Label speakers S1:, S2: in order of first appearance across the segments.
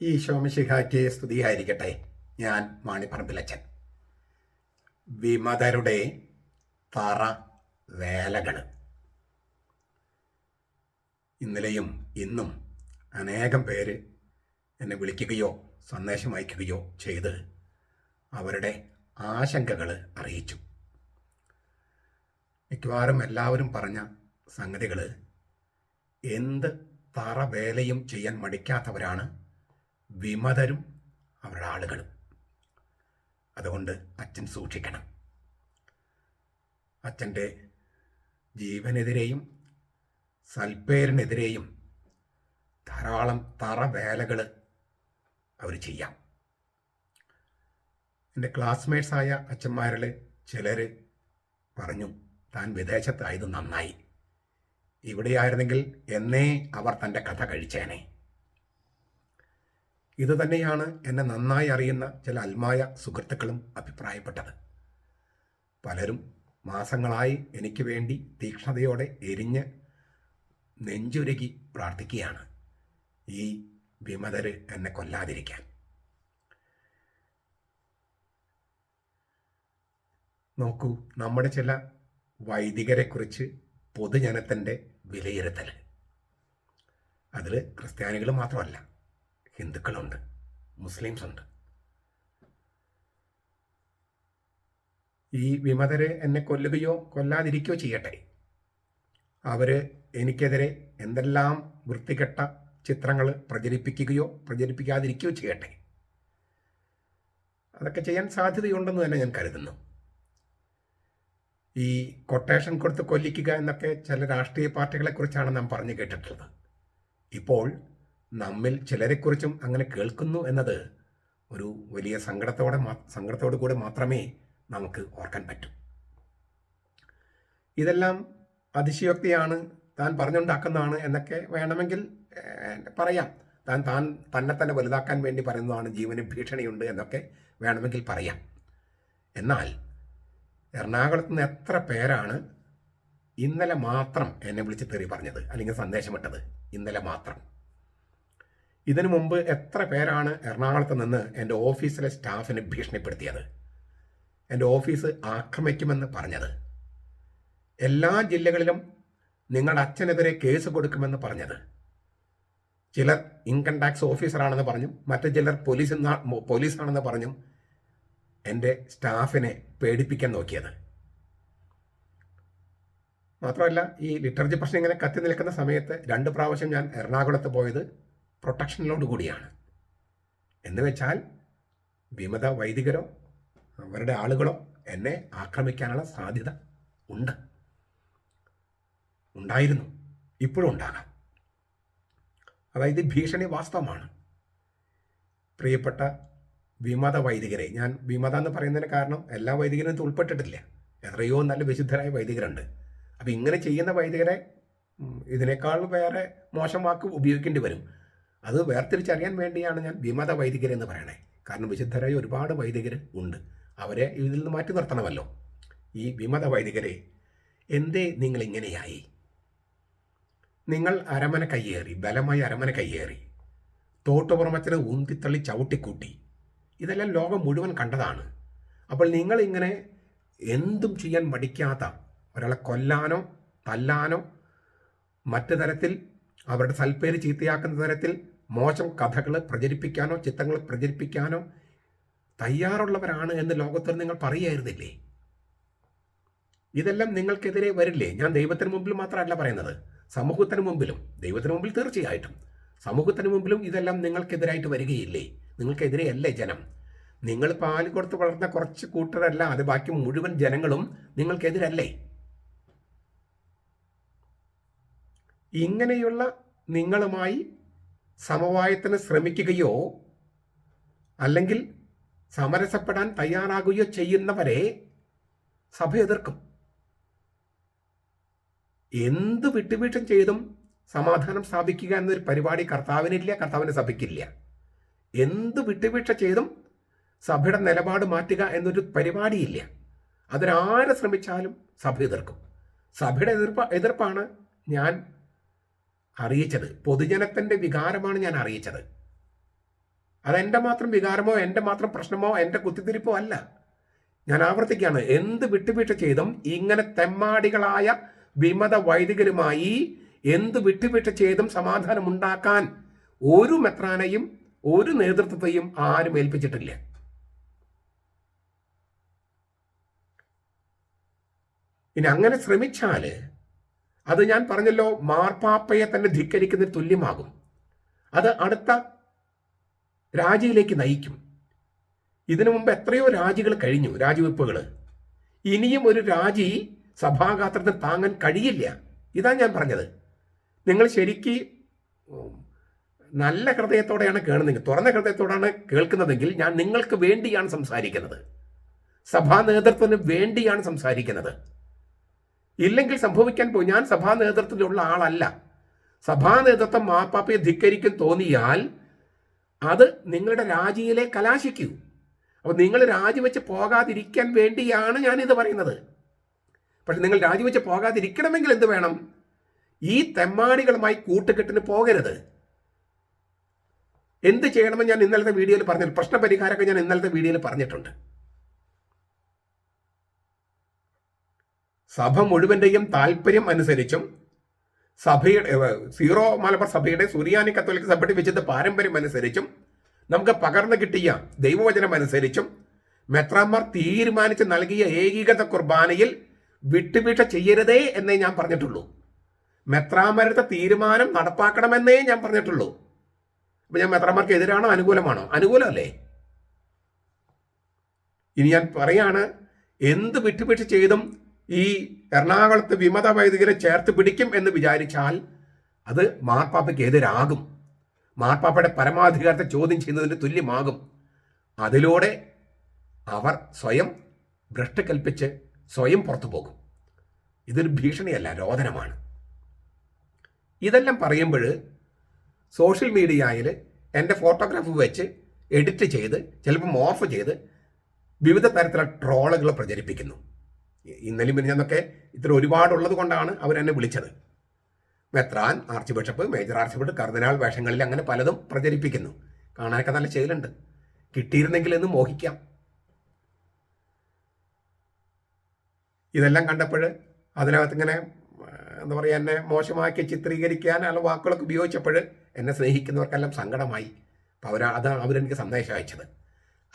S1: ഈ ശോമശിഹായ്ക്ക് സ്തുതിയായിരിക്കട്ടെ. ഞാൻ മാണിപ്പറമ്പിലച്ചൻ. വിമതരുടെ തറ വേലകൾ ഇന്നലെയും ഇന്നും അനേകം പേര് എന്നെ വിളിക്കുകയോ സന്ദേശം അയക്കുകയോ ചെയ്ത് അവരുടെ ആശങ്കകൾ അറിയിച്ചു. മിക്കവാറും എല്ലാവരും പറഞ്ഞ സംഗതികൾ എന്ത് തറ വേലയും ചെയ്യാൻ മടിക്കാത്തവരാണ് വിമതരും അവരുടെ ആളുകളും. അതുകൊണ്ട് അച്ഛൻ സൂക്ഷിക്കണം. അച്ഛന്റെ ജീവനെതിരെയും സൽപ്പേരിനെതിരെയും ധാരാളം തറ വേലകൾ അവർ ചെയ്യാം. എന്റെ ക്ലാസ്മേറ്റ്സായ അച്ഛന്മാരിൽ ചിലർ പറഞ്ഞു താൻ വിദേശത്തായത് നന്നായി. ഇവിടെയായിരുന്നെങ്കിൽ എന്നേ അവർ തന്റെ കഥ കഴിച്ചേനെ. ഇത് തന്നെയാണ് എന്നെ നന്നായി അറിയുന്ന ചില അൽമായ സുഹൃത്തുക്കളും അഭിപ്രായപ്പെട്ടത്. പലരും മാസങ്ങളായി എനിക്ക് വേണ്ടി തീക്ഷ്ണതയോടെ എരിഞ്ഞ് നെഞ്ചുരുകി പ്രാർത്ഥിക്കുകയാണ് ഈ വിമതര് എന്നെ കൊല്ലാതിരിക്കാൻ. നോക്കൂ നമ്മുടെ ചില വൈദികരെക്കുറിച്ച് പൊതുജനത്തിന്റെ വിലയിരുത്തൽ അതിൽ ക്രിസ്ത്യാനികൾ മാത്രമല്ല ഹിന്ദുക്കളുണ്ട്. മുസ്ലിംസ് ഉണ്ട് ഈ വിമതരെ എന്നെ കൊല്ലുകയോ കൊല്ലാതിരിക്കുകയോ ചെയ്യട്ടെ. അവർ എനിക്കെതിരെ എന്തെല്ലാം വൃത്തികെട്ട ചിത്രങ്ങൾ പ്രചരിപ്പിക്കുകയോ പ്രചരിപ്പിക്കാതിരിക്കുകയോ ചെയ്യട്ടെ. അതൊക്കെ ചെയ്യാൻ സാധ്യതയുണ്ടെന്ന് തന്നെ ഞാൻ കരുതുന്നു. ഈ കൊട്ടേഷൻ കൊടുത്ത് കൊല്ലിക്കുക എന്നൊക്കെ ചില രാഷ്ട്രീയ പാർട്ടികളെക്കുറിച്ചാണ് നാം പറഞ്ഞു കേട്ടിട്ടുള്ളത്. ഇപ്പോൾ നമ്മിൽ ചിലരെക്കുറിച്ചും അങ്ങനെ കേൾക്കുന്നു എന്നത് ഒരു വലിയ സങ്കടത്തോടെ സങ്കടത്തോടു കൂടെ മാത്രമേ നമുക്ക് ഓർക്കാൻ പറ്റൂ. ഇതെല്ലാം അതിശയോക്തിയാണ്. താൻ പറഞ്ഞുണ്ടാക്കുന്നതാണ് എന്നൊക്കെ വേണമെങ്കിൽ പറയാം. താൻ താൻ തന്നെ തന്നെ വലുതാക്കാൻ വേണ്ടി പറയുന്നതാണ് ജീവന് ഭീഷണിയുണ്ട് എന്നൊക്കെ വേണമെങ്കിൽ പറയാം. എന്നാൽ എറണാകുളത്ത് നിന്ന് എത്ര പേരാണ് ഇന്നലെ മാത്രം എന്നെ വിളിച്ച് തെറി പറഞ്ഞത് അല്ലെങ്കിൽ സന്ദേശമിട്ടത് ഇന്നലെ മാത്രം. ഇതിനു മുമ്പ് എത്ര പേരാണ് എറണാകുളത്ത് നിന്ന് എന്റെ ഓഫീസിലെ സ്റ്റാഫിനെ ഭീഷണിപ്പെടുത്തിയത്? എന്റെ ഓഫീസ് ആക്രമിക്കുമെന്ന് പറഞ്ഞത്. എല്ലാ ജില്ലകളിലും നിങ്ങളുടെ അച്ഛനെതിരെ കേസ് കൊടുക്കുമെന്ന് പറഞ്ഞത്. ചിലർ ഇൻകം ടാക്സ് ഓഫീസറാണെന്ന് പറഞ്ഞു മറ്റു ചിലർ പോലീസ് പോലീസാണെന്ന് പറഞ്ഞും എന്റെ സ്റ്റാഫിനെ പേടിപ്പിക്കാൻ നോക്കിയത്. മാത്രമല്ല ഈ ലിറ്റർജി പ്രശ്നം ഇങ്ങനെ കത്തി നിൽക്കുന്ന സമയത്ത് രണ്ട് പ്രാവശ്യം ഞാൻ എറണാകുളത്ത് പോയത്. പ്രൊട്ടക്ഷനിലോട് കൂടിയാണ്. എന്ന് വെച്ചാൽ വിമത വൈദികരോ അവരുടെ ആളുകളോ എന്നെ ആക്രമിക്കാനുള്ള സാധ്യത ഉണ്ട്. ഉണ്ടായിരുന്നു. ഇപ്പോഴും ഉണ്ടാകാം. അതായത് ഭീഷണി വാസ്തവമാണ്. പ്രിയപ്പെട്ട വിമത വൈദികരെ ഞാൻ വിമത എന്ന് പറയുന്നതിന് കാരണം എല്ലാ വൈദികരും ഇത് ഉൾപ്പെട്ടിട്ടില്ല. എത്രയോ നല്ല വിശുദ്ധരായ വൈദികരുണ്ട്. അപ്പം ഇങ്ങനെ ചെയ്യുന്ന വൈദികരെ ഇതിനേക്കാൾ വേറെ മോശം വാക്ക് ഉപയോഗിക്കേണ്ടി വരും. അത് വേർതിരിച്ചറിയാൻ വേണ്ടിയാണ് ഞാൻ വിമത വൈദികരെന്ന് പറയണേ. കാരണം വിശുദ്ധരായ ഒരുപാട് വൈദികർ ഉണ്ട്. അവരെ ഇതിൽ നിന്ന് മാറ്റി നിർത്തണമല്ലോ. ഈ വിമത വൈദികരെ എന്തേ നിങ്ങൾ ഇങ്ങനെയായി? നിങ്ങൾ അരമന കയ്യേറി ബലമായി അരമന കയ്യേറി തോട്ടുപുറമച്ചനെ ഊന്തിത്തള്ളി ചവിട്ടിക്കൂട്ടി. ഇതെല്ലാം ലോകം മുഴുവൻ കണ്ടതാണ്. അപ്പോൾ നിങ്ങൾ ഇങ്ങനെ എന്തും ചെയ്യാൻ മടിക്കാത്ത ഒരാളെ കൊല്ലാനോ തല്ലാനോ മറ്റു തരത്തിൽ അവരുടെ സൽപ്പേര് ചീത്തയാക്കുന്ന തരത്തിൽ മോശം കഥകൾ പ്രചരിപ്പിക്കാനോ ചിത്രങ്ങൾ പ്രചരിപ്പിക്കാനോ തയ്യാറുള്ളവരാണ് എന്ന് ലോകത്തിൽ നിങ്ങൾ പറയുമായിരുന്നില്ലേ ഇതെല്ലാം നിങ്ങൾക്കെതിരെ വരില്ലേ? ഞാൻ ദൈവത്തിന് മുമ്പിൽ മാത്രമല്ല പറയുന്നത്. സമൂഹത്തിന് മുമ്പിലും ദൈവത്തിന് മുമ്പിൽ തീർച്ചയായിട്ടും. സമൂഹത്തിന് മുമ്പിലും ഇതെല്ലാം നിങ്ങൾക്കെതിരായിട്ട് വരികയില്ലേ? നിങ്ങൾക്കെതിരെയല്ലേ ജനം? നിങ്ങൾ പാൽ കൊടുത്ത് വളർന്ന കുറച്ച് കൂട്ടരല്ല അത് ബാക്കി മുഴുവൻ ജനങ്ങളും നിങ്ങൾക്കെതിരല്ലേ? ഇങ്ങനെയുള്ള നിങ്ങളുമായി സമവായത്തിന് ശ്രമിക്കുകയോ അല്ലെങ്കിൽ സമരസപ്പെടാൻ തയ്യാറാകുകയോ ചെയ്യുന്നവരെ സഭ എതിർക്കും. എന്ത് വിട്ടുവീഴ്ച ചെയ്തും സമാധാനം സ്ഥാപിക്കുക എന്നൊരു പരിപാടി കർത്താവിനില്ല കർത്താവിനെ സഭയ്ക്കില്ല. എന്ത് വിട്ടുവീഴ്ച ചെയ്തും സഭയുടെ നിലപാട് മാറ്റുക എന്നൊരു പരിപാടിയില്ല. അതിനാരെ ശ്രമിച്ചാലും സഭ എതിർക്കും. സഭയുടെ എതിർപ്പ് എതിർപ്പാണ് ഞാൻ അറിയിച്ചത്. പൊതുജനത്തിന്റെ വികാരമാണ് ഞാൻ അറിയിച്ചത്. അതെന്റെ മാത്രം വികാരമോ എന്റെ മാത്രം പ്രശ്നമോ എന്റെ കുത്തിത്തിരിപ്പോ അല്ല. ഞാൻ ആവർത്തിക്കുകയാണ്. എന്ത് വിട്ടുവീഴ്ച ചെയ്തും ഇങ്ങനെ തെമ്മാടികളായ വിമത വൈദികരുമായി എന്ത് വിട്ടുവീഴ്ച ചെയ്തും സമാധാനമുണ്ടാക്കാൻ ഒരു മെത്രാനെയും ഒരു നേതൃത്വത്തെയും ആരും ഏൽപ്പിച്ചിട്ടില്ല. ഇനി അങ്ങനെ ശ്രമിച്ചാൽ അത് ഞാൻ പറഞ്ഞല്ലോ മാർപ്പാപ്പയെ തന്നെ ധിക്കരിക്കുന്നതിന് തുല്യമാകും. അത് അടുത്ത രാജിയിലേക്ക് നയിക്കും. ഇതിനു മുമ്പ് എത്രയോ രാജികൾ കഴിഞ്ഞു രാജിവെപ്പുകൾ ഇനിയും ഒരു രാജി സഭാഗാത്രത്തിന് താങ്ങാൻ കഴിയില്ല. ഇതാ ഞാൻ പറഞ്ഞത്. നിങ്ങൾ ശരിക്ക് നല്ല ഹൃദയത്തോടെയാണ് കേൾക്കുന്നത് തുറന്ന ഹൃദയത്തോടാണ് കേൾക്കുന്നതെങ്കിൽ ഞാൻ നിങ്ങൾക്ക് വേണ്ടിയാണ് സംസാരിക്കുന്നത്. സഭാ നേതൃത്വത്തിന് വേണ്ടിയാണ് സംസാരിക്കുന്നത്. ഇല്ലെങ്കിൽ സംഭവിക്കാൻ പോയി ഞാൻ സഭാ നേതൃത്വത്തിലുള്ള ആളല്ല. സഭാ നേതൃത്വം മാപ്പാപ്പയെ ധിക്കരിക്കും തോന്നിയാൽ അത് നിങ്ങളുടെ രാജിയിലെ കലാശിക്കൂ. അപ്പോൾ നിങ്ങൾ രാജിവെച്ച് പോകാതിരിക്കാൻ വേണ്ടിയാണ് ഞാൻ ഇത് പറയുന്നത്. പക്ഷെ നിങ്ങൾ രാജിവെച്ച് പോകാതിരിക്കണമെങ്കിൽ എന്ത് വേണം? ഈ തെമ്മാടികളുമായി കൂട്ടുകെട്ടിന് പോകരുത്. എന്ത് ചെയ്യണമെന്ന് ഞാൻ ഇന്നലത്തെ വീഡിയോയിൽ പറഞ്ഞിട്ടുണ്ട്. പ്രശ്നപരിഹാരമൊക്കെ ഞാൻ ഇന്നലത്തെ വീഡിയോയിൽ പറഞ്ഞിട്ടുണ്ട്. സഭ മുഴുവന്റെയും താല്പര്യം അനുസരിച്ചും സഭയുടെ സീറോ മലബാർ സഭയുടെ സുറിയാനി കത്തോലിക്ക സഭയുടെ വിശുദ്ധ പാരമ്പര്യം അനുസരിച്ചും നമുക്ക് പകർന്നു കിട്ടിയ ദൈവവചനം അനുസരിച്ചും മെത്രാന്മാർ തീരുമാനിച്ച് നൽകിയ ഏകീകൃത കുർബാനയിൽ വിട്ടുവീഴ്ച ചെയ്യരുതേ എന്നേ ഞാൻ പറഞ്ഞിട്ടുള്ളൂ. മെത്രാന്മാരുടെ തീരുമാനം നടപ്പാക്കണമെന്നേ ഞാൻ പറഞ്ഞിട്ടുള്ളൂ. അപ്പൊ ഞാൻ മെത്രാമാർക്ക് എതിരാണോ അനുകൂലമാണോ? അനുകൂലമല്ലേ? ഇനി ഞാൻ പറയാണ് എന്ത് വിട്ടുവീഴ്ച ചെയ്തും ഈ എറണാകുളത്ത് വിമത വൈദികരെ ചേർത്ത് പിടിക്കും എന്ന് വിചാരിച്ചാൽ അത് മാർപ്പാപ്പയ്ക്ക് എതിരാകും. മാർപ്പാപ്പയുടെ പരമാധികാരത്തെ ചോദ്യം ചെയ്യുന്നതിന് തുല്യമാകും. അതിലൂടെ അവർ സ്വയം ഭ്രഷ്ട് കൽപ്പിച്ച് സ്വയം പുറത്തു പോകും. ഇതൊരു ഭീഷണിയല്ല രോദനമാണ് ഇതെല്ലാം പറയുമ്പോൾ സോഷ്യൽ മീഡിയയിൽ എന്റെ ഫോട്ടോഗ്രാഫ് വെച്ച് എഡിറ്റ് ചെയ്ത് ചിലപ്പോൾ മോർഫ് ചെയ്ത് വിവിധ തരത്തിലുള്ള ട്രോളുകൾ പ്രചരിപ്പിക്കുന്നു. ഇന്നലെയും മിനിഞ്ഞന്നൊക്കെ ഇത്ര ഒരുപാടുള്ളത് കൊണ്ടാണ് അവരെന്നെ വിളിച്ചത്. മെത്രാൻ arch bishop major arch bishop കർദിനാൾ വേഷങ്ങളിൽ അങ്ങനെ പലതും പ്രചരിപ്പിക്കുന്നു. കാണാനൊക്കെ നല്ല ചെയ്യലുണ്ട് കിട്ടിയിരുന്നെങ്കിൽ എന്ന് മോഹിക്കാം. ഇതെല്ലാം കണ്ടപ്പോൾ അതിനകത്ത് ഇങ്ങനെ എന്താ പറയുക എന്നെ മോശമാക്കി ചിത്രീകരിക്കാൻ അല്ല വാക്കുകളൊക്കെ ഉപയോഗിച്ചപ്പോൾ എന്നെ സ്നേഹിക്കുന്നവർക്കെല്ലാം സങ്കടമായി. അപ്പോൾ അവർ അതാണ് അവരെനിക്ക് സന്ദേശം അയച്ചത്.